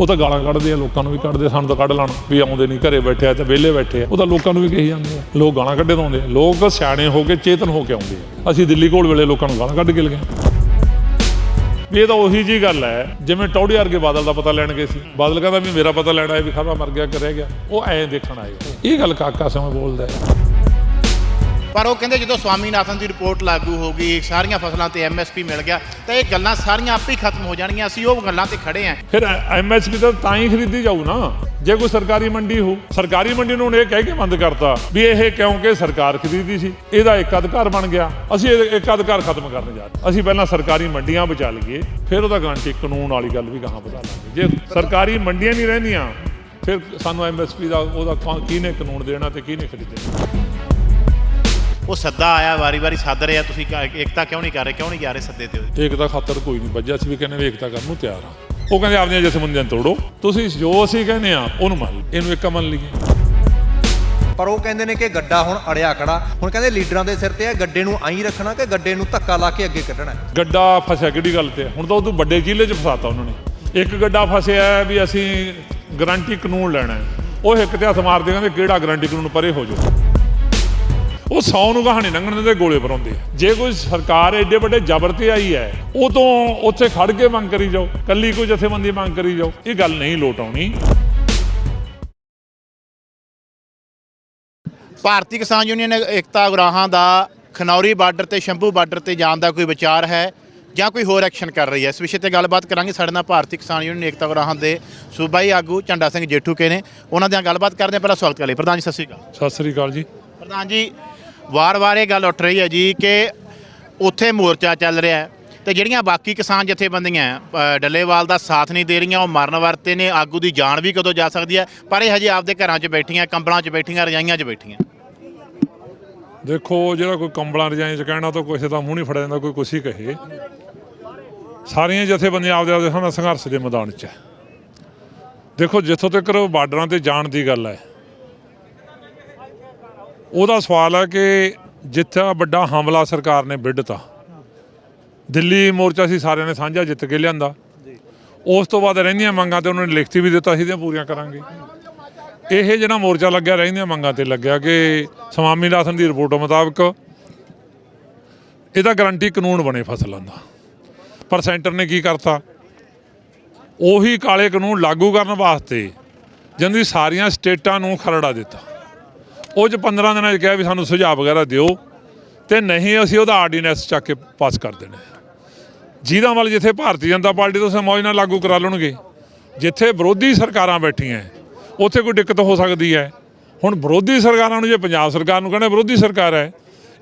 ਉਹ ਤਾਂ ਗਾਲਾਂ ਕੱਢਦੇ ਆ, ਲੋਕਾਂ ਨੂੰ ਵੀ ਕੱਢਦੇ ਸਾਨੂੰ ਤਾਂ ਕੱਢ ਲੈਣ ਵੀ ਆਉਂਦੇ ਨਹੀਂ, ਘਰੇ ਬੈਠੇ ਆ ਤੇ ਵਿਹਲੇ ਬੈਠੇ ਆ। ਉਹ ਤਾਂ ਲੋਕਾਂ ਨੂੰ ਵੀ ਕਹੀ ਜਾਂਦੇ ਆ, ਲੋਕ ਗਾਲਾਂ ਕੱਢੇ ਤੋਂ ਆਉਂਦੇ ਆ। ਲੋਕ ਸਿਆਣੇ ਹੋ ਕੇ ਚੇਤਨ ਹੋ ਕੇ ਆਉਂਦੇ ਆ। ਅਸੀਂ ਦਿੱਲੀ ਕੋਲ ਵੇਲੇ ਲੋਕਾਂ ਨੂੰ ਗਾਲਾਂ ਕੱਢ ਕੇ ਲਗੇ ਵੀ ਇਹ ਤਾਂ ਉਹੀ ਜੀ ਗੱਲ ਹੈ, ਜਿਵੇਂ ਟੌੜੀ ਵਰਗੇ ਬਾਦਲ ਦਾ ਪਤਾ ਲੈਣ ਗਏ ਸੀ। ਬਾਦਲ ਕਹਿੰਦਾ ਵੀ ਮੇਰਾ ਪਤਾ ਲੈਣਾ ਆਏ ਵੀ ਖਾਦਾ ਮਰ ਗਿਆ ਕਿ ਰਹਿ ਗਿਆ। ਉਹ ਐਂ ਦੇਖਣ ਆਏ ਇਹ ਗੱਲ ਕਾਕਾ ਸਮੇਂ ਬੋਲਦਾ ਹੈ। ਪਰ ਉਹ ਕਹਿੰਦੇ ਜਦੋਂ ਸਵਾਮੀਨਾਥਨ ਦੀ ਰਿਪੋਰਟ ਲਾਗੂ ਹੋ ਗਈ, ਸਾਰੀਆਂ ਫਸਲਾਂ ਤੇ ਐਮਐਸਪੀ ਮਿਲ ਗਿਆ, ਤਾਂ ਇਹ ਗੱਲਾਂ ਸਾਰੀਆਂ ਆਪੇ ਹੀ ਖਤਮ ਹੋ ਜਾਣਗੀਆਂ। ਅਸੀਂ ਉਹ ਗੱਲਾਂ ਤੇ ਖੜੇ ਆਂ। ਫਿਰ ਐਮਐਸਪੀ ਤਾਂ ਤਾਂ ਹੀ ਖਰੀਦੀ ਜਾਊ ਨਾ। ਜੇ ਕੋਈ ਸਰਕਾਰੀ ਮੰਡੀ ਹੋ ਸਰਕਾਰੀ ਮੰਡੀ ਨੂੰ ਇਹ ਕਹਿ ਕੇ ਬੰਦ ਕਰਤਾ ਵੀ ਇਹ ਕਿਉਂਕਿ ਸਰਕਾਰ ਖਰੀਦੀ ਸੀ? ਇਹਦਾ ਇੱਕ ਅਧਿਕਾਰ ਬਣ ਗਿਆ। ਅਸੀਂ ਇਹ ਇੱਕ ਅਧਿਕਾਰ ਖਤਮ ਕਰਨ ਜਾ ਰਹੇ ਅਸੀਂ ਪਹਿਲਾਂ ਸਰਕਾਰੀ ਮੰਡੀਆਂ ਬਚਾ ਲਈਏ, ਫਿਰ ਉਹਦਾ ਗਾਂਟੀ ਕਾਨੂੰਨ ਵਾਲੀ ਗੱਲ ਵੀ ਕਹਾਂ ਬਤਾ ਲਾਂਗੇ। ਜੇ ਸਰਕਾਰੀ ਮੰਡੀਆਂ ਨਹੀਂ ਰਹਿੰਦੀਆਂ, ਫਿਰ ਸਾਨੂੰ ਐਮਐਸਪੀ ਦਾ ਉਹਦਾ ਕੌਣ- ਕਿਹਨੇ ਕਾਨੂੰਨ ਦੇਣਾ ਤੇ ਕਿਹਨੇ ਖਰੀਦਣਾ? ਉਹ ਸੱਦਾ ਆਇਆ ਵਾਰੀ-ਵਾਰੀ ਸੱਦ ਰਿਹਾ ਤੁਸੀਂ ਕ- ਏਕਤਾ ਕਿਉਂ ਨਹੀਂ ਕਰ ਰਹੇ? ਕਿਉਂ ਨਹੀਂ ਜਾ ਰਹੇ ਸੱਦੇ ਤੇ? ਏਕਤਾ ਖਾਤਰ ਕੋਈ ਨਹੀਂ ਵੱਜਿਆ ਅਸੀਂ ਵੀ ਕਹਿੰਦੇ ਵੀ ਏਕਤਾ ਕਰਨ ਨੂੰ ਤਿਆਰ ਆ। ਉਹ ਕਹਿੰਦੇ ਆਪਣੀਆਂ ਜਥੇਬੰਦੀਆਂ ਨੂੰ ਤੋੜੋ। ਤੁਸੀਂ ਜੋ ਅਸੀਂ ਕਹਿੰਦੇ ਆ ਉਹਨੂੰ ਮੰਨ ਲਓ। ਇਹਨੂੰ ਇੱਕ ਮੰਨ ਲਈਏ। ਪਰ ਉਹ ਕਹਿੰਦੇ ਨੇ ਕਿ ਗੱਡਾ ਹੁਣ ਅੜਿਆ ਖੜਾ। ਹੁਣ ਕਹਿੰਦੇ ਲੀਡਰਾਂ ਦੇ ਸਿਰ ਤੇ ਹੈ ਗੱਡੇ ਨੂੰ ਆਈ ਰੱਖਣਾ ਕਿ ਗੱਡੇ ਨੂੰ ਧੱਕਾ ਲਾ ਕੇ ਅੱਗੇ ਕੱਢਣਾ? ਹੈ। ਗੱਡਾ ਫਸਿਆ ਕਿਹੜੀ ਗੱਲ ਤੇ? ਹੁਣ ਤਾਂ ਉਹ ਤੋਂ ਵੱਡੇ ਜ਼ਿਲ੍ਹੇ 'ਚ ਫਸਾਤਾ ਉਹਨਾਂ ਨੇ। ਇੱਕ ਗੱਡਾ ਫਸਿਆ ਹੈ ਵੀ ਅਸੀਂ ਗਾਰੰਟੀ ਕਾਨੂੰਨ ਲੈਣਾ ਹੈ। ਉਹ ਇੱਕ ਤੇ ਹੱਥ ਮਾਰਦੇ ਕਹਿੰਦੇ ਕਿਹੜਾ ਗਾਰੰਟੀ ਕਾਨੂੰਨ ਪਰੇ ਹੋ ਜਾਓ? ਉਹ ਸੌ ਨੂੰ ਕਹਾਣੀ ਲੰਘਣ ਦਿੰਦੇ ਗੋਲੇ ਭਰਾਉਂਦੇ ਆ। ਜੇ ਕੋਈ ਸਰਕਾਰ ਐਡੇ ਵੱਡੇ ਜ਼ਬਰ ਤੇ ਆਈ ਹੈ ਉਹ ਤੋਂ ਉੱਥੇ ਖੜ ਕੇ ਮੰਗ ਕਰੀ ਜਾਓ ਕੱਲੀ ਕੋਈ ਜਥੇਬੰਦੀ ਮੰਗ ਕਰੀ ਜਾਓ ਇਹ ਗੱਲ ਨਹੀਂ ਲੋਟ ਆਉਣੀ। ਭਾਰਤੀ ਕਿਸਾਨ ਯੂਨੀਅਨ ਏਕਤਾ ਉਗਰਾਹਾਂ ਦਾ ਖਨੌਰੀ ਬਾਰਡਰ ਤੇ ਸ਼ੰਭੂ ਬਾਰਡਰ ਤੇ ਜਾਣ ਦਾ ਕੋਈ ਵਿਚਾਰ ਹੈ ਜਾਂ ਕੋਈ ਹੋਰ ਐਕਸ਼ਨ ਕਰ ਰਹੀ ਹੈ? ਇਸ ਵਿਸ਼ੇ ਤੇ ਗੱਲਬਾਤ ਕਰਾਂਗੇ ਸਾਡੇ ਨਾਲ ਭਾਰਤੀ ਕਿਸਾਨ ਯੂਨੀਅਨ ਏਕਤਾ ਉਗਰਾਹਾਂ ਦੇ ਸੂਬਾਈ ਆਗੂ ਝੰਡਾ ਸਿੰਘ ਜੇਠੂਕੇ ਨੇ। ਉਹਨਾਂ ਦੀਆਂ ਗੱਲਬਾਤ ਕਰਦੇ ਹਾਂ। ਪਹਿਲਾਂ ਸਵਾਗਤ ਕਰ ਲਈ ਪ੍ਰਧਾਨ ਜੀ ਸਤਿ ਸ਼੍ਰੀ ਅਕਾਲ। ਸਤਿ ਸ੍ਰੀ ਅਕਾਲ ਜੀ। ਪ੍ਰਧਾਨ ਜੀ ਵਾਰ-ਵਾਰ ਇਹ ਗੱਲ ਉੱਠ ਰਹੀ ਹੈ ਜੀ ਕਿ ਉੱਥੇ ਮੋਰਚਾ ਚੱਲ ਰਿਹਾ ਹੈ ਤੇ ਜਿਹੜੀਆਂ ਬਾਕੀ ਕਿਸਾਨ ਜਥੇਬੰਦੀਆਂ ਡੱਲੇਵਾਲ ਦਾ ਸਾਥ ਨਹੀਂ ਦੇ ਰਹੀਆਂ, ਉਹ ਮਰਨ ਵਰਤੇ ਨੇ, ਆਗੂ ਦੀ ਜਾਨ ਵੀ ਕਦੋਂ ਜਾ ਸਕਦੀ ਹੈ? ਪਰ ਇਹ ਹਜੇ ਆਪਦੇ ਘਰਾਂ 'ਚ ਬੈਠੀਆਂ, ਕੰਬਲਾਂ 'ਚ ਬੈਠੀਆਂ, ਰਜਾਈਆਂ 'ਚ ਬੈਠੀਆਂ। ਦੇਖੋ ਜਿਹੜਾ ਕੋਈ ਕੰਬਲਾਂ, ਰਜਾਈਆਂ ਚ ਕਹਿਣਾ ਤਾਂ ਕਿਸੇ ਦਾ ਮੂੰਹ ਨਹੀਂ ਫੜਿਆ ਜਾਂਦਾ, ਕੋਈ ਕੁਛ ਹੀ ਕਹੇ। ਸਾਰੀਆਂ ਜਥੇਬੰਦੀਆਂ ਆਪਦੇ ਆਪਦੇ ਹਨ ਸੰਘਰਸ਼ ਦੇ ਮੈਦਾਨ 'ਚ ਹੈ। ਦੇਖੋ, ਜਿੱਥੋਂ ਤੱਕ ਉਹ ਬਾਰਡਰਾਂ ਤੇ ਜਾਣ ਦੀ ਗੱਲ ਹੈ ਉਹਦਾ ਸਵਾਲ ਹੈ ਕਿ ਜਿੱਥੇ ਵੱਡਾ ਹਮਲਾ ਸਰਕਾਰ ਨੇ ਵਿੱਢਤਾ ਦਿੱਲੀ ਮੋਰਚਾ ਸੀ ਸਾਰਿਆਂ ਨੇ ਸਾਂਝਾ ਜਿੱਤ ਕੇ ਲਿਆਂਦਾ। ਉਸ ਤੋਂ ਬਾਅਦ ਰਹਿੰਦੀਆਂ ਮੰਗਾਂ ਤੇ ਉਹਨਾਂ ਨੇ ਲਿਖਤੀ ਵੀ ਦਿੱਤਾ ਸੀ ਤੇ ਪੂਰੀਆਂ ਕਰਾਂਗੇ। ਇਹ ਜਿਹੜਾ ਮੋਰਚਾ ਲੱਗਿਆ ਰਹਿੰਦੀਆਂ ਮੰਗਾਂ ਤੇ ਲੱਗਿਆ ਕਿ ਸਵਾਮੀਨਾਥਨ ਦੀ ਰਿਪੋਰਟ ਮੁਤਾਬਕ ਇਹਦਾ ਗਾਰੰਟੀ ਕਾਨੂੰਨ ਬਣੇ ਫਸਲਾਂ ਦਾ। ਪਰ ਸੈਂਟਰ ਨੇ ਕੀ ਕਰਤਾ? ਉਹੀ ਕਾਲੇ ਕਾਨੂੰਨ ਲਾਗੂ ਕਰਨ ਵਾਸਤੇ ਜਿੰਦੀ ਸਾਰੀਆਂ ਸਟੇਟਾਂ ਨੂੰ ਖਰੜਾ ਦਿੱਤਾ। ਉਹ ਚ 15 ਦਿਨਾਂ 'ਚ ਕਿਹਾ ਵੀ ਸਾਨੂੰ ਸੁਝਾਅ ਵਗੈਰਾ ਦਿਓ ਤੇ ਨਹੀਂ ਅਸੀਂ ਉਹਦਾ ਆਰਡੀਨੈਂਸ ਚੱਕ ਕੇ ਪਾਸ ਕਰ ਦੇਣਾ। ਜਿਹਦਾ ਵੱਲ ਜਿੱਥੇ ਭਾਰਤੀ ਜਨਤਾ ਪਾਰਟੀ ਤੋਂ ਸਮਝ ਨਾਲ ਲਾਗੂ ਕਰਾ ਲੈਣਗੇ, ਜਿੱਥੇ ਵਿਰੋਧੀ ਸਰਕਾਰਾਂ ਬੈਠੀਆਂ, ਉੱਥੇ ਕੋਈ ਦਿੱਕਤ ਹੋ ਸਕਦੀ ਹੈ। ਹੁਣ ਵਿਰੋਧੀ ਸਰਕਾਰਾਂ ਨੂੰ ਜੇ ਪੰਜਾਬ ਸਰਕਾਰ ਨੂੰ ਕਹਿੰਦੇ ਵਿਰੋਧੀ ਸਰਕਾਰ ਹੈ,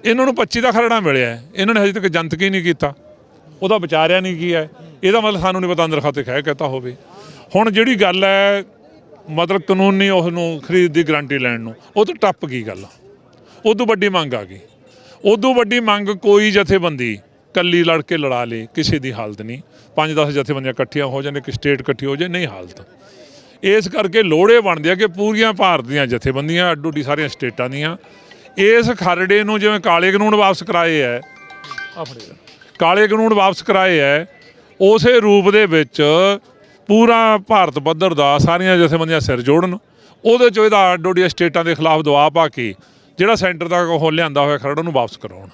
ਇਹਨਾਂ ਨੂੰ 25 ਦਾ ਖਰੜਾ ਮਿਲਿਆ, ਇਹਨਾਂ ਨੇ ਹਜੇ ਤੱਕ ਜਨਤਕ ਹੀ ਨਹੀਂ ਕੀਤਾ। ਉਹਦਾ ਵਿਚਾਰਿਆ ਨਹੀਂ ਕੀ ਹੈ, ਇਹਦਾ ਮਤਲਬ ਸਾਨੂੰ ਨਹੀਂ ਪਤਾ ਅੰਦਰ ਖਾਤੇ ਖਹਿ ਕਹਤਾ ਹੋਵੇ। ਹੁਣ ਜਿਹੜੀ ਗੱਲ ਹੈ ਮਤਲਬ ਕਾਨੂੰਨੀ ਉਸ ਨੂੰ ਖਰੀਦ ਦੀ ਗਾਰੰਟੀ ਲੈਣ ਨੂੰ। ਉਹ ਤੋਂ ਟੱਪ ਗਈ ਗੱਲ। ਉਦੋਂ ਵੱਡੀ ਮੰਗ ਆ ਗਈ। ਉਦੋਂ ਵੱਡੀ ਮੰਗ ਕੋਈ ਜਥੇਬੰਦੀ ਕੱਲੀ ਲੜ ਕੇ ਲੜਾ ਲੇ, ਕਿਸੇ ਦੀ ਹਾਲਤ ਨਹੀਂ। 5-10 ਜਥੇਬੰਦੀਆਂ ਇਕੱਠੀਆਂ ਹੋ ਜਾਣ ਕਿ ਸਟੇਟ ਇਕੱਠੀ ਹੋ ਜਾਏ, ਨਹੀਂ ਹਾਲਤ। ਇਸ ਕਰਕੇ ਲੋੜੇ ਬਣਦੇ ਆ ਕਿ ਪੂਰੀਆਂ ਭਾਰਤ ਦੀਆਂ ਜਥੇਬੰਦੀਆਂ ਅੱਡੋ ਅੱਡੀ ਸਾਰੀਆਂ ਸਟੇਟਾਂ ਦੀਆਂ, ਇਸ ਖਰੜੇ ਨੂੰ ਜਿਵੇਂ ਕਾਲੇ ਕਾਨੂੰਨ ਵਾਪਸ ਕਰਾਏ ਐ ਕਾਲੇ ਕਾਨੂੰਨ ਵਾਪਸ ਕਰਾਏ ਐ, ਉਸੇ ਰੂਪ ਦੇ ਵਿੱਚ ਪੂਰਾ ਭਾਰਤ ਪੱਧਰ ਦਾ ਸਾਰੀਆਂ ਜਥੇਬੰਦੀਆਂ ਸਿਰ ਜੋੜਨ, ਉਹਦੇ ਚੋਂ ਇਹਦਾ ਅੱਡੋਡੀਆਂ ਸਟੇਟਾਂ ਦੇ ਖਿਲਾਫ ਦਬਾਅ ਪਾ ਕੇ ਜਿਹੜਾ ਸੈਂਟਰ ਦਾ ਉਹ ਲਿਆਂਦਾ ਹੋਇਆ ਖਰੜ ਨੂੰ ਵਾਪਸ ਕਰਾਉਣ।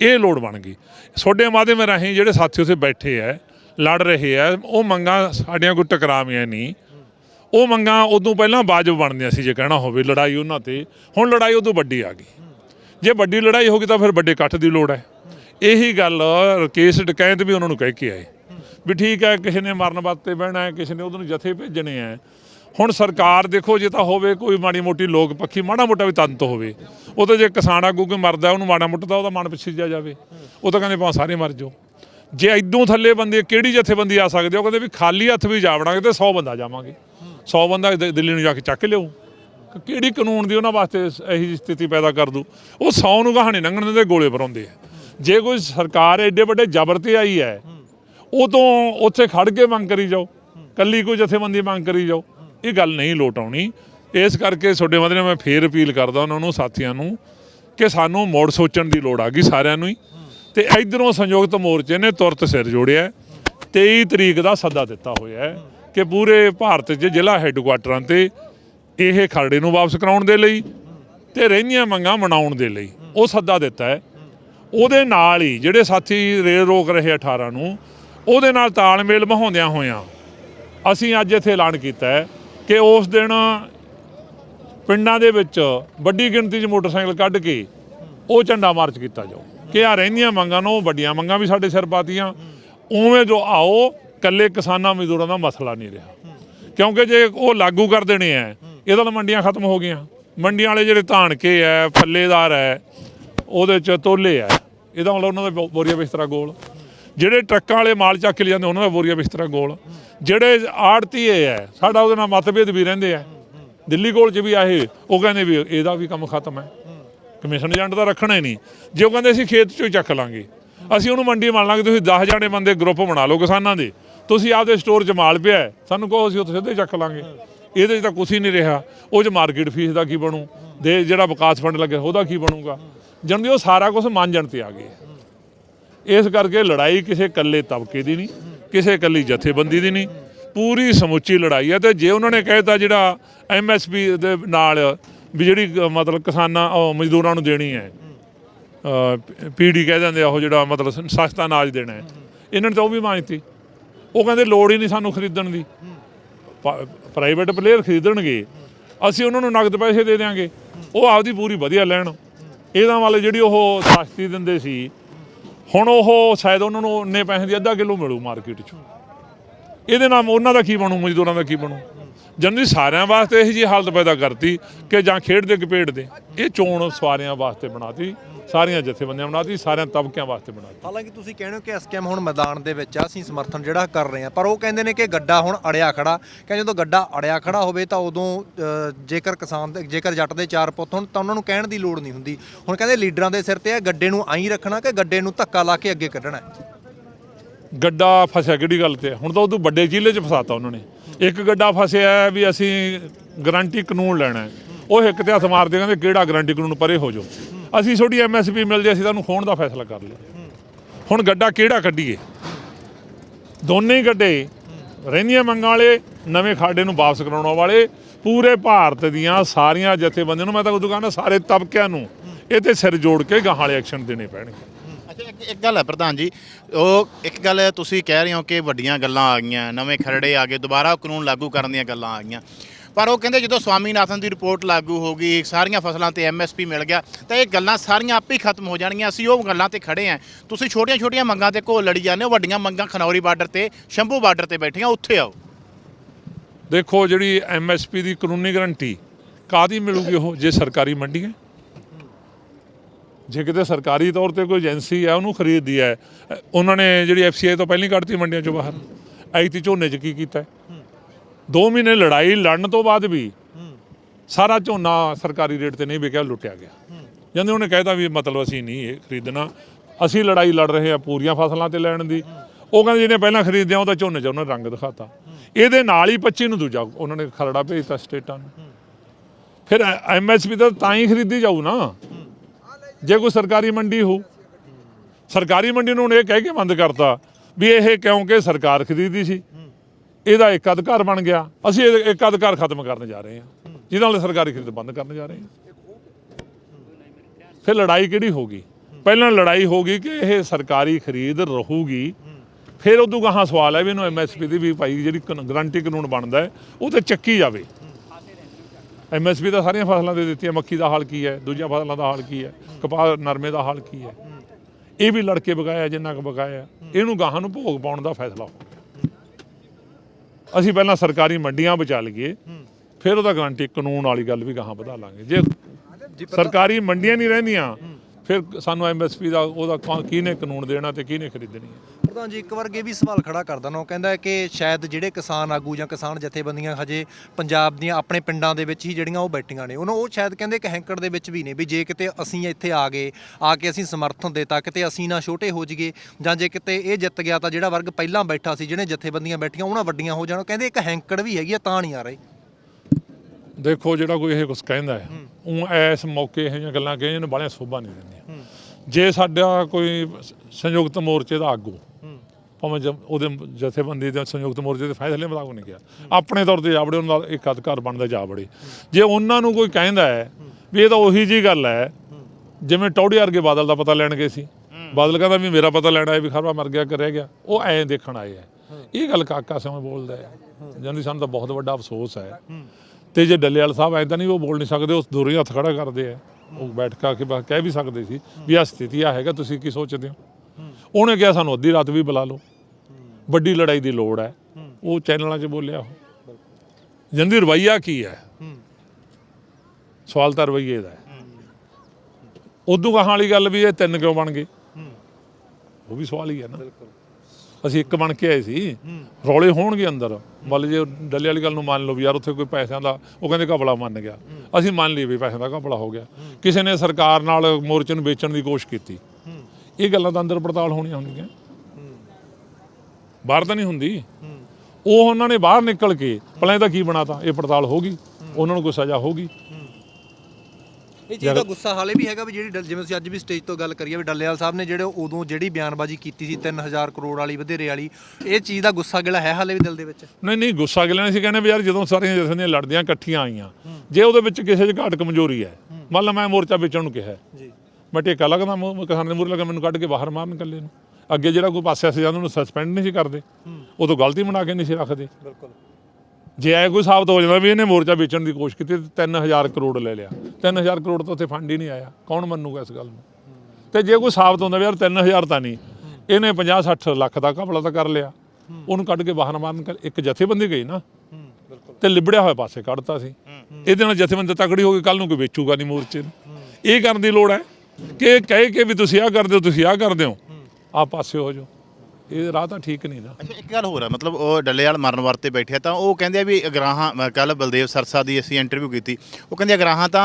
ਇਹ ਲੋੜ ਬਣ ਗਈ। ਤੁਹਾਡੇ ਮਾਧਿਅਮ ਰਾਹੀਂ ਜਿਹੜੇ ਸਾਥੀ ਉੱਥੇ ਬੈਠੇ ਐ, ਲੜ ਰਹੇ ਐ, ਉਹ ਮੰਗਾਂ ਸਾਡੀਆਂ ਕੋਈ ਟਕਰਾਵੀਆਂ ਨਹੀਂ ਉਹ ਮੰਗਾਂ ਉਦੋਂ ਪਹਿਲਾਂ ਵਾਜਬ ਬਣਦੀਆਂ ਸੀ, ਜੇ ਕਹਿਣਾ ਹੋਵੇ, ਲੜਾਈ ਉਹਨਾਂ ਤੇ। ਹੁਣ ਲੜਾਈ ਉਦੋਂ ਵੱਡੀ ਆ ਗਈ। ਜੇ ਵੱਡੀ ਲੜਾਈ ਹੋ ਗਈ ਤਾਂ ਫਿਰ ਵੱਡੇ ਇਕੱਠ ਦੀ ਲੋੜ ਹੈ ਇਹੀ ਗੱਲ ਰਕੇਸ਼ ਡਕੈਤ ਵੀ ਉਹਨਾਂ ਨੂੰ ਕਹਿ ਕੇ ਆਏ। ਵੀ ਠੀਕ ਹੈ, ਕਿਸੇ ਨੇ ਮਰਨ ਵਾਸਤੇ ਬਹਿਣਾ ਹੈ, ਕਿਸੇ ਨੇ ਉਹਦੇ ਨੂੰ ਜਥੇ ਭੇਜਣੇ ਹੈ। ਹੁਣ ਸਰਕਾਰ ਦੇਖੋ, ਜੇ ਤਾਂ ਹੋਵੇ ਕੋਈ ਮਾੜੀ ਮੋਟੀ ਲੋਕ ਪੱਖੀ, ਮਾੜਾ ਮੋਟਾ ਵੀ ਤੰਤ ਹੋਵੇ। ਉਹ ਤਾਂ ਜੇ ਕਿਸਾਨ ਆਗੂ ਕੋਈ ਮਰਦਾ, ਉਹਨੂੰ ਮਾੜਾ ਮੋਟਾ ਤਾਂ ਉਹਦਾ ਮਨ ਪਿੱਛੇ ਜਾ ਜਾਵੇ। ਉਹ ਤਾਂ ਕਹਿੰਦੇ ਭਾਵੇਂ ਸਾਰੇ ਮਰ ਜਾਓ। ਜੇ ਇਦੋਂ ਥੱਲੇ ਬੰਦੇ, ਕਿਹੜੀ ਜਥੇਬੰਦੀ ਆ ਸਕਦੇ ਉਹ ਕਹਿੰਦੇ ਵੀ ਖਾਲੀ ਹੱਥ ਵੀ ਜਾਵੜਾਂਗੇ ਤੇ 100 ਬੰਦਾ ਜਾਵਾਂਗੇ। 100 ਬੰਦਾ ਦਿੱਲੀ ਨੂੰ ਜਾ ਕੇ ਚੱਕ ਲਿਓ ਕਿਹੜੀ ਕਾਨੂੰਨ ਦੀ ਉਹਨਾਂ ਵਾਸਤੇ ਇਹੀ ਜਿਹੀ ਸਥਿਤੀ ਪੈਦਾ ਕਰ ਦੂ? ਉਹ 100 ਨੂੰ ਕਹਾਣੀ ਲੰਘਣ ਦਿੰਦੇ, ਗੋਲੇ ਭਰਾਉਂਦੇ ਆ। ਜੇ ਕੋਈ ਸਰਕਾਰ ਐਡੇ ਵੱਡੇ ਜ਼ਬਰ ਤੇ ਆਈ ਹੈ ਉਹ ਤੋਂ ਉੱਥੇ ਖੜ ਕੇ ਮੰਗ ਕਰੀ ਜਾਓ। ਕੱਲੀ ਕੋਈ ਜਥੇਬੰਦੀ ਮੰਗ ਕਰੀ ਜਾਓ। ਇਹ ਗੱਲ ਨਹੀਂ ਲੋਟ ਆਉਣੀ। ਇਸ ਕਰਕੇ ਤੁਹਾਡੇ ਮਦਨੇ ਮੈਂ ਫੇਰ ਅਪੀਲ ਕਰਦਾ ਉਹਨਾਂ ਨੂੰ, ਸਾਥੀਆਂ ਨੂੰ, ਕਿ ਸਾਨੂੰ ਮੋੜ ਸੋਚਣ ਦੀ ਲੋੜ ਆ ਗਈ ਸਾਰਿਆਂ ਨੂੰ ਹੀ। ਤੇ ਇਧਰੋਂ ਸੰਯੁਕਤ ਮੋਰਚੇ ਨੇ ਤੁਰਤ ਸਿਰ ਜੋੜਿਆ ਹੈ। 23 ਤਰੀਕ ਦਾ ਸੱਦਾ ਦਿੱਤਾ ਹੋਇਆ ਹੈ ਕਿ ਪੂਰੇ ਭਾਰਤ 'ਚ ਜ਼ਿਲ੍ਹਾ ਹੈੱਡਕੁਆਟਰਾਂ ਤੇ ਇਹ ਖਰੜੇ ਨੂੰ ਵਾਪਸ ਕਰਾਉਣ ਦੇ ਲਈ ਤੇ ਰਹਿੰਦੀਆਂ ਮੰਗਾਂ ਮਨਾਉਣ ਦੇ ਲਈ ਉਹ ਸੱਦਾ ਦਿੱਤਾ ਹੈ। ਉਹਦੇ ਨਾਲ ਹੀ ਜਿਹੜੇ ਸਾਥੀ ਰੇਲ ਰੋਕ ਰਹੇ 18 ਨੂੰ ਉਹਦੇ ਨਾਲ ਤਾਲਮੇਲ ਬਹਾਉਂਦਿਆਂ ਹੋਇਆਂ ਅਸੀਂ ਅੱਜ ਇੱਥੇ ਐਲਾਨ ਕੀਤਾ ਹੈ ਕਿ ਉਸ ਦਿਨ ਪਿੰਡਾਂ ਦੇ ਵਿੱਚ ਵੱਡੀ ਗਿਣਤੀ 'ਚ ਮੋਟਰਸਾਈਕਲ ਕੱਢ ਕੇ ਉਹ ਝੰਡਾ ਮਾਰਚ ਕੀਤਾ ਜਾਓ ਕਿ ਆ ਰਹਿੰਦੀਆਂ ਮੰਗਾਂ ਨੂੰ, ਉਹ ਵੱਡੀਆਂ ਮੰਗਾਂ ਵੀ ਸਾਡੇ ਸਿਰ ਪਾਤੀਆਂ। ਉਵੇਂ ਜੋ ਆਓ ਕੱਲੇ ਕਿਸਾਨਾਂ ਮਜ਼ਦੂਰਾਂ ਦਾ ਮਸਲਾ ਨਹੀਂ ਰਿਹਾ। ਕਿਉਂਕਿ ਜੇ ਉਹ ਲਾਗੂ ਕਰ ਦੇਣੇ ਆ ਇਹਦਾ ਤਾਂ ਮੰਡੀਆਂ ਖਤਮ ਹੋ ਗਈਆਂ। ਮੰਡੀਆਂ ਵਾਲੇ ਜਿਹੜੇ ਧਾਨਕੇ ਐ ਫੱਲੇਦਾਰ ਐ, ਉਹਦੇ ਚ ਤੋਲੇ ਐ। ਇਹਦਾ ਮਤਲਬ ਉਹਨਾਂ ਦਾ ਬੋ- ਬੋਰੀਆ ਬਿਸਤਰਾ ਗੋਲ। ਜਿਹੜੇ ਟਰੱਕਾਂ ਵਾਲੇ ਮਾਲ ਚੱਕ ਕੇ ਲਿਆਉਂਦੇ ਉਹਨਾਂ ਦਾ ਬੋਰੀਆ ਬਿਸਤਰਾ ਗੋਲ। ਜਿਹੜੇ ਆੜਤੀਏ ਹੈ, ਸਾਡਾ ਉਹਦੇ ਨਾਲ ਮਤਭੇਦ ਵੀ ਰਹਿੰਦੇ ਐ ਦਿੱਲੀ ਕੋਲ ਚ ਵੀ ਆਏ, ਉਹ ਕਹਿੰਦੇ ਵੀ ਇਹਦਾ ਵੀ ਕੰਮ ਖਤਮ ਹੈ। ਕਮਿਸ਼ਨ ਏਜੰਟ ਦਾ ਰੱਖਣਾ ਹੀ ਨਹੀਂ। ਜੇ ਉਹ ਕਹਿੰਦੇ ਅਸੀਂ ਖੇਤ ਚੋਂ ਹੀ ਚੱਕ ਲਾਂਗੇ, ਅਸੀਂ ਉਹਨੂੰ ਮੰਡੀ ਮੰਨ ਲਾਂਗੇ, ਤੁਸੀਂ 10 ਜਾਣੇ ਬੰਦੇ ਗਰੁੱਪ ਬਣਾ ਲਓ ਕਿਸਾਨਾਂ ਦੇ। ਤੁਸੀਂ ਆਪਦੇ ਸਟੋਰ 'ਚ ਮਾਲ ਪਿਆ ਸਾਨੂੰ ਕਹੋ ਅਸੀਂ ਉੱਥੇ ਸਿੱਧੇ ਚੱਕ ਲਾਂਗੇ। ਇਹਦੇ 'ਚ ਤਾਂ ਕੁਛ ਹੀ ਨਹੀਂ ਰਿਹਾ। ਉਹ 'ਚ ਮਾਰਕੀਟ ਫੀਸ ਦਾ ਕੀ ਬਣੂ? ਦੇ ਜਿਹੜਾ ਵਿਕਾਸ ਫੰਡ ਲੱਗਿਆ, ਉਹਦਾ ਕੀ ਬਣੂਗਾ? ਜਣਦੀ ਉਹ ਸਾਰਾ ਕੁਝ ਮੰਨਣ ਤੇ ਆ ਗਏ। ਇਸ ਕਰਕੇ ਲੜਾਈ ਕਿਸੇ ਇਕੱਲੇ ਤਬਕੇ ਦੀ ਨਹੀਂ, ਕਿਸੇ ਇਕੱਲੀ ਜਥੇਬੰਦੀ ਦੀ ਨਹੀਂ, ਪੂਰੀ ਸਮੁੱਚੀ ਲੜਾਈ ਹੈ ਤੇ ਜੇ ਉਹਨਾਂ ਨੇ ਕਹਿਤਾ ਜਿਹੜਾ ਐਮਐਸਪੀ ਦੇ ਨਾਲ ਵੀ ਜਿਹੜੀ ਮਤਲਬ ਕਿਸਾਨਾਂ, ਉਹ ਮਜ਼ਦੂਰਾਂ ਨੂੰ ਦੇਣੀ ਹੈ ਪੀਡੀ ਕਹਿ ਦਿੰਦੇ ਆ ਉਹ ਜਿਹੜਾ ਮਤਲਬ ਸ- ਸਸਤਾ ਅਨਾਜ ਦੇਣਾ ਹੈ, ਇਹਨਾਂ ਨੇ ਤਾਂ ਉਹ ਵੀ ਮੰਗਤੀ ਉਹ ਕਹਿੰਦੇ ਲੋੜ ਹੀ ਨਹੀਂ ਸਾਨੂੰ ਖਰੀਦਣ ਦੀ। ਪ੍ਰਾਈਵੇਟ ਪਲੇਅਰ ਖਰੀਦਣਗੇ, ਅਸੀਂ ਉਹਨਾਂ ਨੂੰ ਨਗਦ ਪੈਸੇ ਦੇ ਦਿਆਂਗੇ, ਉਹ ਆਪਦੀ ਪੂਰੀ ਵਧੀਆ ਲੈਣ। ਇਹਦਾ ਵਾਲੇ ਜਿਹੜੀ ਉਹ ਸਸਤੀ ਦਿੰਦੇ ਸੀ ਹੁਣ ਉਹ ਸ਼ਾਇਦ ਉਹਨਾਂ ਨੂੰ ਉਨੇ ਪੈਸੇ ਦੀ ਅੱਧਾ ਕਿਲੋ ਮਿਲੂ ਮਾਰਕੀਟ 'ਚ। ਇਹਦੇ ਨਾਲ ਉਹਨਾਂ ਦਾ ਕੀ ਬਣੂ, ਮਜ਼ਦੂਰਾਂ ਦਾ ਕੀ ਬਣੂ? ਜਨਰਲੀ ਸਾਰਿਆਂ ਵਾਸਤੇ ਇਹੋ ਜਿਹੀ ਹਾਲਤ ਪੈਦਾ ਕਰਤੀ ਕਿ ਜਾਂ ਖੇਡਦੇ ਕਿ ਪੇੜਦੇ ਇਹ ਚੋਣ ਸਵਾਰੀਆਂ ਵਾਸਤੇ ਬਣਾਤੀ ਸਾਰੀਆਂ ਜਥੇਬੰਦੀਆਂ ਬਣਾਤੀ ਸਾਰਿਆਂ ਤਬਕਿਆਂ ਵਾਸਤੇ ਬਣਾਤੀ। ਹਾਲਾਂਕਿ ਤੁਸੀਂ ਕਹਿੰਦੇ ਹੋ ਕਿ ਐਸਕੇਐਮ ਹੁਣ ਮੈਦਾਨ ਦੇ ਵਿੱਚ ਆ ਅਸੀਂ ਸਮਰਥਨ ਜਿਹੜਾ ਕਰ ਰਹੇ ਆ ਪਰ ਉਹ ਕਹਿੰਦੇ ਨੇ ਕਿ ਗੱਡਾ ਹੁਣ ਅੜਿਆ ਖੜਾ। ਕਹਿੰਦੇ ਜਦੋਂ ਗੱਡਾ ਅੜਿਆ ਖੜਾ ਹੋਵੇ ਤਾਂ ਉਦੋਂ ਜੇਕਰ ਕਿਸਾਨ ਦੇ ਜੇਕਰ ਜੱਟ ਦੇ ਚਾਰ ਪੁੱਤ ਹੋਣ ਤਾਂ ਉਹਨਾਂ ਨੂੰ ਕਹਿਣ ਦੀ ਲੋੜ ਨਹੀਂ ਹੁੰਦੀ। ਹੁਣ ਕਹਿੰਦੇ ਲੀਡਰਾਂ ਦੇ ਸਿਰ ਤੇ ਇਹ ਗੱਡੇ ਨੂੰ ਆਈ ਰੱਖਣਾ ਕਿ ਗੱਡੇ ਨੂੰ ਧੱਕਾ ਲਾ ਕੇ ਅੱਗੇ ਕੱਢਣਾ ਗੱਡਾ ਫਸਿਆ ਕਿਹੜੀ ਗੱਲ ਤੇ? ਹੁਣ ਤਾਂ ਉਦੋਂ ਵੱਡੇ ਜ਼ਿਲ੍ਹੇ 'ਚ ਫਸਾਤਾ ਉਹਨਾਂ ਨੇ। ਇੱਕ ਗੱਡਾ ਫਸਿਆ ਹੈ ਵੀ ਅਸੀਂ ਗਾਰੰਟੀ ਕਾਨੂੰਨ ਲੈਣਾ ਹੈ। ਉਹ ਇੱਕ ਤੇ ਹੱਥ ਮਾਰਦੇ ਕਹਿੰਦੇ, ਕਿਹੜਾ ਗਾਰੰਟੀ ਕਾਨੂੰਨ ਪਰੇ ਹੋ ਜਾਓ। ਅਸੀਂ ਛੋਟੀ ਐਮਐਸਪੀ ਮਿਲ ਜੇ ਅਸੀਂ ਤੁਹਾਨੂੰ ਖੋਣ ਦਾ ਫੈਸਲਾ ਕਰ ਲਿਆ। ਹੁਣ ਗੱਡਾ ਕਿਹੜਾ ਕੱਢੀਏ? ਦੋਨੇ ਹੀ ਗੱਡੇ, ਰਹਿੰਦੀਆਂ ਮੰਗਾਂ ਵਾਲੇ, ਨਵੇਂ ਖਾਡੇ ਨੂੰ ਵਾਪਸ ਕਰਾਉਣ ਵਾਲੇ, ਪੂਰੇ ਭਾਰਤ ਦੀਆਂ ਸਾਰੀਆਂ ਜਥੇਬੰਦੀਆਂ ਨੂੰ, ਮੈਂ ਤਾਂ ਉਦੋਂ ਕਹਿੰਦਾ ਸਾਰੇ ਤਬਕਿਆਂ ਨੂੰ, ਇਹ ਤੇ ਸਿਰ ਜੋੜ ਕੇ ਗਾਹਾਂ ਵਾਲੇ ਐਕਸ਼ਨ ਦੇਣੇ ਪੈਣਗੇ। ਅੱਛਾ ਇੱਕ ਇੱਕ ਗੱਲ ਹੈ ਪ੍ਰਧਾਨ ਜੀ, ਉਹ ਇੱਕ ਗੱਲ ਤੁਸੀਂ ਕਹਿ ਰਹੇ ਹੋ ਕਿ ਵੱਡੀਆਂ ਗੱਲਾਂ ਆ ਗਈਆਂ, ਨਵੇਂ ਖਰੜੇ ਆ ਗਏ, ਦੁਬਾਰਾ ਕਾਨੂੰਨ ਲਾਗੂ ਕਰਨ ਦੀਆਂ ਗੱਲਾਂ ਆ ਗਈਆਂ। ਪਰ ਉਹ ਕਹਿੰਦੇ ਜਦੋਂ ਸਵਾਮੀਨਾਥਨ ਦੀ ਰਿਪੋਰਟ ਲਾਗੂ ਹੋ ਗਈ, ਸਾਰੀਆਂ ਫਸਲਾਂ ਤੇ ਐਮਐਸਪੀ ਮਿਲ ਗਿਆ, ਤਾਂ ਇਹ ਗੱਲਾਂ ਸਾਰੀਆਂ ਆਪੇ ਹੀ ਖਤਮ ਹੋ ਜਾਣਗੀਆਂ। ਅਸੀਂ ਉਹ ਗੱਲਾਂ ਤੇ ਖੜੇ ਆਂ ਤੁਸੀਂ ਛੋਟੀਆਂ-ਛੋਟੀਆਂ ਮੰਗਾਂ ਤੇ ਘੋਲ ਲੜੀ ਜਾਂਦੇ ਹੋ, ਵੱਡੀਆਂ ਮੰਗਾਂ ਖਨੌਰੀ ਬਾਰਡਰ ਤੇ, ਸ਼ੰਭੂ ਬਾਰਡਰ ਤੇ ਬੈਠੀਆਂ, ਉੱਥੇ ਆਓ। ਦੇਖੋ ਜਿਹੜੀ ਐਮਐਸਪੀ ਦੀ ਕਾਨੂੰਨੀ ਗਰੰਟੀ ਕਾਦੀ ਮਿਲੂਗੀ ਉਹ ਜੇ ਸਰਕਾਰੀ ਮੰਡੀ ਹੈ ਜੇ ਕਿਤੇ ਸਰਕਾਰੀ ਤੌਰ ਤੇ ਕੋਈ ਏਜੰਸੀ ਹੈ ਉਹਨੂੰ ਖਰੀਦਦੀ ਹੈ ਉਹਨਾਂ ਨੇ ਜਿਹੜੀ ਐਫਸੀਆਈ ਤੋਂ ਪਹਿਲਾਂ ਹੀ ਕੱਢਤੀ ਮੰਡੀਆਂ ਚੋਂ ਬਾਹਰ। ਐਤੀ ਝੋਨੇ 'ਚ ਕੀ ਕੀਤਾ ਹੈ? ਦੋ ਮਹੀਨੇ ਲੜਾਈ ਲੜਨ ਤੋਂ ਬਾਅਦ ਵੀ ਸਾਰਾ ਝੋਨਾ ਸਰਕਾਰੀ ਰੇਟ ਤੇ ਨਹੀਂ ਵਿਕਿਆ, ਲੁੱਟਿਆ ਗਿਆ। ਜਾਂਦੇ ਉਹਨੇ ਕਹਿਤਾ ਵੀ ਮਤਲਬ ਅਸੀਂ ਨਹੀਂ ਇਹ ਖਰੀਦਣਾ। ਅਸੀਂ ਲੜਾਈ ਲੜ ਰਹੇ ਹਾਂ ਪੂਰੀਆਂ ਫਸਲਾਂ ਤੇ ਲੈਣ ਦੀ। ਉਹ ਕਹਿੰਦੇ ਜਿਹਨੇ ਪਹਿਲਾਂ ਖਰੀਦਿਆ ਉਹ ਤਾਂ ਝੋਨੇ 'ਚ ਉਹਨੇ ਰੰਗ ਦਿਖਾਤਾ। ਇਹਦੇ ਨਾਲ ਹੀ 25 ਨੂੰ ਦੂਜਾ ਉਹਨਾਂ ਨੇ ਖਰੜਾ ਭੇਜਤਾ ਸਟੇਟਾਂ ਨੂੰ। ਫਿਰ ਐਮਐਸਪੀ ਤਾਂ ਤਾਂ ਹੀ ਖਰੀਦੀ ਜਾਊ ਨਾ। ਜੇ ਕੋਈ ਸਰਕਾਰੀ ਮੰਡੀ ਹੋ ਸਰਕਾਰੀ ਮੰਡੀ ਨੂੰ ਹੁਣ ਇਹ ਕਹਿ ਕੇ ਬੰਦ ਕਰਤਾ ਵੀ ਇਹ ਕਿਉਂਕਿ ਸਰਕਾਰ ਖਰੀਦੀ ਸੀ। ਇਹਦਾ ਇੱਕ ਅਧਿਕਾਰ ਬਣ ਗਿਆ। ਅਸੀਂ ਇਹ ਇੱਕ ਅਧਿਕਾਰ ਖਤਮ ਕਰਨ ਜਾ ਰਹੇ ਹਾਂ। ਜਿਹਦੇ ਨਾਲ ਸਰਕਾਰੀ ਖਰੀਦ ਬੰਦ ਕਰਨ ਜਾ ਰਹੇ ਹਾਂ। ਫਿਰ ਲੜਾਈ ਕਿਹੜੀ ਹੋਗੀ ਪਹਿਲਾਂ ਲੜਾਈ ਹੋਗੀ ਕਿ ਇਹ ਸਰਕਾਰੀ ਖਰੀਦ ਰਹੂਗੀ। ਫਿਰ ਉਦੋਂ ਗਾਹਾਂ ਸਵਾਲ ਹੈ ਵੀ ਇਹਨੂੰ ਐਮਐਸਪੀ ਦੀ ਵੀ ਭਾਈ ਜਿਹੜੀ ਗਰੰਟੀ ਕਾਨੂੰਨ ਬਣਦਾ ਹੈ, ਉਹ ਤੇ ਚੱਕੀ ਜਾਵੇ। ਐਮਐਸਪੀ ਤਾਂ ਸਾਰੀਆਂ ਫਸਲਾਂ ਦੇ ਦਿੱਤੀਆਂ ਮੱਕੀ ਦਾ ਹਾਲ ਕੀ ਹੈ ਦੂਜੀਆਂ ਫਸਲਾਂ ਦਾ ਹਾਲ ਕੀ ਹੈ ਕਪਾਹ ਨਰਮੇ ਦਾ ਹਾਲ ਕੀ ਹੈ। ਇਹ ਵੀ ਲੜਕੇ ਬਗਾਇਆ ਜਿੰਨਾ ਕੁ ਬਗਾਇਆ ਇਹਨੂੰ ਗਾਹਾਂ ਨੂੰ ਭੋਗ ਪਾਉਣ ਦਾ ਫੈਸਲਾ ਹੋ ਗਿਆ। ਅਸੀਂ ਪਹਿਲਾਂ ਸਰਕਾਰੀ ਮੰਡੀਆਂ ਬਚਾ ਲਈਏ ਫਿਰ ਉਹਦਾ ਗਾਰੰਟੀ ਕਾਨੂੰਨ ਵਾਲੀ ਗੱਲ ਵੀ ਗਾਹਾਂ ਵਧਾ ਲਾਂਗੇ। ਜੇ ਸਰਕਾਰੀ ਮੰਡੀਆਂ ਨਹੀਂ ਰਹਿੰਦੀਆਂ ਫਿਰ ਸਾਨੂੰ ਐਮਐਸਪੀ ਦਾ ਉਹਦਾ ਕੌਣ- ਕਿਹਨੇ ਕਾਨੂੰਨ ਦੇਣਾ ਤੇ ਕਿਹਨੇ ਖਰੀਦਣੀ ਹੈ? ਪ੍ਰਧਾਨ ਜੀ ਇੱਕ ਵਾਰ ਇਹ ਵੀ ਸਵਾਲ ਖੜਾ ਕਰਦਾ ਨਾ ਉਹ ਕਹਿੰਦਾ ਹੈ ਕਿ ਸ਼ਾਇਦ ਜਿਹੜੇ ਕਿਸਾਨ ਆਗੂ ਜਾਂ ਕਿਸਾਨ ਜਥੇਬੰਦੀਆਂ ਹਜੇ ਪੰਜਾਬ ਦੀਆਂ ਆਪਣੇ ਪਿੰਡਾਂ ਦੇ ਵਿੱਚ ਹੀ ਜਿਹੜੀਆਂ ਉਹ ਬੈਠੀਆਂ ਨੇ ਉਹਨਾਂ ਉਹ ਸ਼ਾਇਦ ਕਹਿੰਦੇ ਕਿ ਹੈਂਕੜ ਦੇ ਵਿੱਚ ਵੀ ਨੇ ਵੀ ਜੇ ਕਿਤੇ ਅਸੀਂ ਇੱਥੇ ਆ ਗਏ ਆ ਕੇ ਅਸੀਂ ਸਮਰਥਨ ਦੇਤਾ ਕਿਤੇ ਅਸੀਂ ਨਾ ਛੋਟੇ ਹੋ ਜਾਈਏ ਜਾਂ ਜੇ ਕਿਤੇ ਇਹ ਜਿੱਤ ਗਿਆ ਤਾਂ ਜਿਹੜਾ ਵਰਗ ਪਹਿਲਾਂ ਬੈਠਾ ਸੀ ਜਿਹੜੇ ਜਥੇਬੰਦੀਆਂ ਬੈਠੀਆਂ ਉਹਨਾਂ ਵੱਡੀਆਂ ਹੋ ਜਾਣ ਕਹਿੰਦੇ ਇੱਕ ਹੈਂਕੜ ਵੀ ਹੈਗੀ ਆ ਤਾਂ ਨਹੀਂ ਆ ਰਹੀ। ਦੇਖੋ ਜਿਹੜਾ ਕੋਈ ਇਹ ਕੁਝ ਕਹਿੰਦਾ ਹੈ ਉਹ ਐਸ ਮੌਕੇ ਇਹੋ ਜਿਹੀਆਂ ਗੱਲਾਂ ਕਹੀਆਂ ਨੇ ਬਾਲੀਆਂ ਸੋਭਾ ਨਹੀਂ ਦਿੰਦੀਆਂ। ਜੇ ਸਾਡਾ ਕੋਈ ਸੰਯੁਕਤ ਮੋਰਚੇ ਦਾ ਆਗੂ ਭਾਵੇਂ ਜ- ਉਹਦੇ ਜਥੇਬੰਦੀ ਦੇ ਸੰਯੁਕਤ ਮੋਰਚੇ ਦੇ ਫੈਸਲੇ ਮੁਤਾਬਕ ਨਹੀਂ ਗਿਆ ਆਪਣੇ ਤੌਰ ਤੇ ਜਾਵੜੇ ਉਹਨਾਂ ਨਾਲ ਇੱਕ ਅਧਿਕਾਰ ਬਣਦਾ ਜਾਵੜੇ ਜੇ ਉਹਨਾਂ ਨੂੰ ਕੋਈ ਕਹਿੰਦਾ ਹੈ ਵੀ ਇਹ ਤਾਂ ਉਹੀ ਜੀ ਗੱਲ ਹੈ ਜਿਵੇਂ ਟੌੜੀ ਵਰਗੇ ਬਾਦਲ ਦਾ ਪਤਾ ਲੈਣ ਗਏ ਸੀ। ਬਾਦਲ ਕਹਿੰਦਾ ਵੀ ਮੇਰਾ ਪਤਾ ਲੈਣਾ ਹੈ ਵੀ ਖਰਵਾ ਮਰ ਗਿਆ ਕਿ ਰਹਿ ਗਿਆ ਉਹ ਐਂ ਦੇਖਣ ਆਏ ਹੈ। ਇਹ ਗੱਲ ਕਾਕਾ ਸਿੰਘ ਬੋਲਦਾ ਹੈ। ਜਾਂਦੀ ਸਾਨੂੰ ਤਾਂ ਬਹੁਤ ਵੱਡਾ ਅਫਸੋਸ ਹੈ। ਤੇ ਜੇ ਡੱਲੇਵਾਲ ਸਾਹਿਬ ਐਂ ਤਾਂ ਨਹੀਂ ਉਹ ਬੋਲ ਨਹੀਂ ਸਕਦੇ ਉਹ ਦੂਰੋਂ ਹੱਥ ਖੜਾ ਕਰਦੇ ਆ ਉਹ ਬੈਠ ਕੇ ਬਸ ਕਹਿ ਵੀ ਸਕਦੇ ਸੀ ਵੀ ਆਹ ਸਥਿਤੀ ਆ ਹੈਗਾ, ਤੁਸੀਂ ਕੀ ਸੋਚਦੇ ਹੋ? ਉਹਨੇ ਕਿਹਾ ਸਾਨੂੰ ਅੱਧੀ ਰਾਤ ਵੀ ਬੁਲਾ ਲਓ। ਵੱਡੀ ਲੜਾਈ ਦੀ ਲੋੜ ਹੈ। ਉਹ ਚੈਨਲਾਂ 'ਚ ਬੋਲਿਆ ਉਹ। ਜੰਦੀ ਰਵਈਆ ਕੀ ਹੈ? ਸਵਾਲ ਤਾਂ ਰਵਈਏ ਦਾ ਹੈ। ਉਦੋਂ ਕਹਾਂ ਵਾਲੀ ਗੱਲ ਵੀ ਇਹ ਤਿੰਨ ਕਿਉਂ ਬਣ ਗਏ ਉਹ ਵੀ ਸਵਾਲ ਹੀ ਹੈ ਨਾ। ਅਸੀਂ ਇੱਕ ਬਣ ਕੇ ਆਏ ਸੀ। ਰੌਲੇ ਹੋਣਗੇ ਅੰਦਰ। ਮਤਲਬ ਜੇ ਡੱਲੇ ਵਾਲੀ ਗੱਲ ਨੂੰ ਮੰਨ ਲਓ ਵੀ ਯਾਰ ਉੱਥੇ ਕੋਈ ਪੈਸਿਆਂ ਦਾ ਉਹ ਕਹਿੰਦੇ ਘਪਲਾ ਮੰਨ ਗਿਆ। ਅਸੀਂ ਮੰਨ ਲਈ ਵੀ ਪੈਸਿਆਂ ਦਾ ਘਪਲਾ ਹੋ ਗਿਆ। ਕਿਸੇ ਨੇ ਸਰਕਾਰ ਨਾਲ ਮੋਰਚੇ ਨੂੰ ਵੇਚਣ ਦੀ ਕੋਸ਼ਿਸ਼ ਕੀਤੀ। ਇਹ ਗੱਲਾਂ ਤਾਂ ਅੰਦਰ ਪੜਤਾਲ ਹੋਣੀਆਂ ਹੁੰਦੀਆਂ। ਬਾਹਰ ਤਾਂ ਨਹੀਂ ਹੁੰਦੀ। ਉਹ ਉਹਨਾਂ ਨੇ ਬਾਹਰ ਨਿਕਲ ਕੇ ਭਲਾ ਇਹਦਾ ਕੀ ਬਣਾਤਾ? ਇਹ ਪੜਤਾਲ ਹੋਗੀ ਉਹਨਾਂ ਨੂੰ ਕੋਈ ਸਜ਼ਾ ਹੋਗੀ ਇਹ ਚੀਜ਼ ਦਾ ਗੁੱਸਾ ਹਾਲੇ ਵੀ ਹੈਗਾ ਵੀ ਜਿਹੜੀ ਡੱਲ- ਜਿਵੇਂ ਅਸੀਂ ਅੱਜ ਵੀ ਸਟੇਜ ਤੋਂ ਗੱਲ ਕਰੀਏ ਵੀ ਡੱਲੇਵਾਲ ਸਾਹਿਬ ਨੇ ਜਿਹੜੇ ਉਦੋਂ ਜਿਹੜੀ ਬਿਆਨਬਾਜ਼ੀ ਕੀਤੀ ਸੀ 3000 ਕਰੋੜ ਵਾਲੀ ਵਧੇਰੇ ਵਾਲੀ ਇਹ ਚੀਜ਼ ਦਾ ਗੁੱਸਾ ਗਿਲਾ ਹੈ ਹਾਲੇ ਵੀ ਦਿਲ ਦੇ ਵਿੱਚ? ਨਹੀਂ ਨਹੀਂ ਗੁੱਸਾ ਗਿਲਾ ਨਹੀਂ ਸੀ ਕਹਿੰਦੇ ਵੀ ਯਾਰ ਜਦੋਂ ਸਾਰੀਆਂ ਜਥੇਬੰਦੀਆਂ ਲੜਦੀਆਂ ਇਕੱਠੀਆਂ ਆਈਆਂ ਜੇ ਉਹਦੇ ਵਿੱਚ ਕਿਸੇ 'ਚ ਘਾਟ ਕਮਜ਼ੋਰੀ ਹੈ ਮੰਨ ਲਾ ਮੈਂ ਮੋਰਚਾ ਵੇਚਣ ਨੂੰ ਕਿਹਾ ਜੀ। ਮੈਂ ਟੇਕਾ ਲੱਗਦਾ ਮੂੰਹ ਕਿਸਾਨ ਦੇ ਮੂਹਰੇ ਲੱਗਾ ਮੈਨੂੰ ਕੱਢ ਕੇ ਬਾਹਰ ਮਾਰਨ ਇਕੱਲੇ ਨੂੰ। ਅੱਗੇ ਜਿਹੜਾ ਕੋਈ ਪਾਸੇ ਸੀ ਜਾਂਦਾ ਉਹਨੂੰ ਸਸਪੈਂਡ ਨਹੀਂ ਸੀ ਕਰਦੇ। ਉਦੋਂ ਗਲਤੀ ਬਣਾ ਕੇ ਨਹੀਂ ਸੀ ਰੱਖਦੇ। ਬਿਲਕੁਲ। ਜੇ ਐ ਕੋਈ ਸਾਬਤ ਹੋ ਜਾਂਦਾ ਵੀ ਇਹਨੇ ਮੋਰਚਾ ਵੇਚਣ ਦੀ ਕੋਸ਼ਿਸ਼ ਕੀਤੀ ਤੇ 3000 ਕਰੋੜ ਲੈ ਲਿਆ। 3000 ਕਰੋੜ ਤਾਂ ਉੱਥੇ ਫੰਡ ਹੀ ਨਹੀਂ ਆਇਆ। ਕੌਣ ਮੰਨੂਗਾ ਇਸ ਗੱਲ ਨੂੰ? ਤੇ ਜੇ ਕੋਈ ਸਾਬਤ ਹੁੰਦਾ ਵੀ ਯਾਰ 3000 ਤਾਂ ਨਹੀਂ, ਇਹਨੇ 50 60 ਲੱਖ ਦਾ ਘਪਲਾ ਤਾਂ ਕਰ ਲਿਆ। ਉਹਨੂੰ ਕੱਢ ਕੇ ਬਾਹਰ ਮਾਰਨ ਇੱਕ ਜਥੇਬੰਦੀ ਗਈ ਨਾ। ਤੇ ਲਿਬੜਿਆ ਹੋਇਆ ਪਾਸੇ ਕੱਢਤਾ ਸੀ। ਇਹਦੇ ਨਾਲ ਜਥੇਬੰਦੀ ਤਕੜੀ ਹੋ ਗਈ ਕੱਲ ਨੂੰ ਕੋਈ ਵੇਚੂਗਾ ਨਹੀਂ ਮੋਰਚੇ ਨੂੰ। ਇਹ ਕਰਨ ਦੀ ਲੋੜ ਹੈ ਕਿ ਇਹ ਕਹੇ ਕਿ ਵੀ ਤੁਸੀਂ ਆਹ ਕਰਦੇ ਹੋ ਤੁਸੀਂ ਆਹ ਕਰਦੇ ਹੋ ਆ ਪਾਸੇ ਹੋ ਜਾਓ। ਇਹ ਰਾਹ ਤਾਂ ਠੀਕ ਨਹੀਂ ਨਾ। ਅੱਛਾ ਇੱਕ ਗੱਲ ਹੋਰ ਹੈ ਮਤਲਬ ਉਹ ਡੱਲੇਵਾਲ ਮਰਨ ਵਰਤੇ ਬੈਠੇ ਆ ਤਾਂ ਉਹ ਕਹਿੰਦੇ ਆ ਵੀ ਅਗਰਾਹਾਂ ਕੱਲ ਬਲਦੇਵ ਸਰਸਾ ਦੀ ਅਸੀਂ ਇੰਟਰਵਿਊ ਕੀਤੀ ਉਹ ਕਹਿੰਦੇ ਅਗਰਾਹਾਂ ਤਾਂ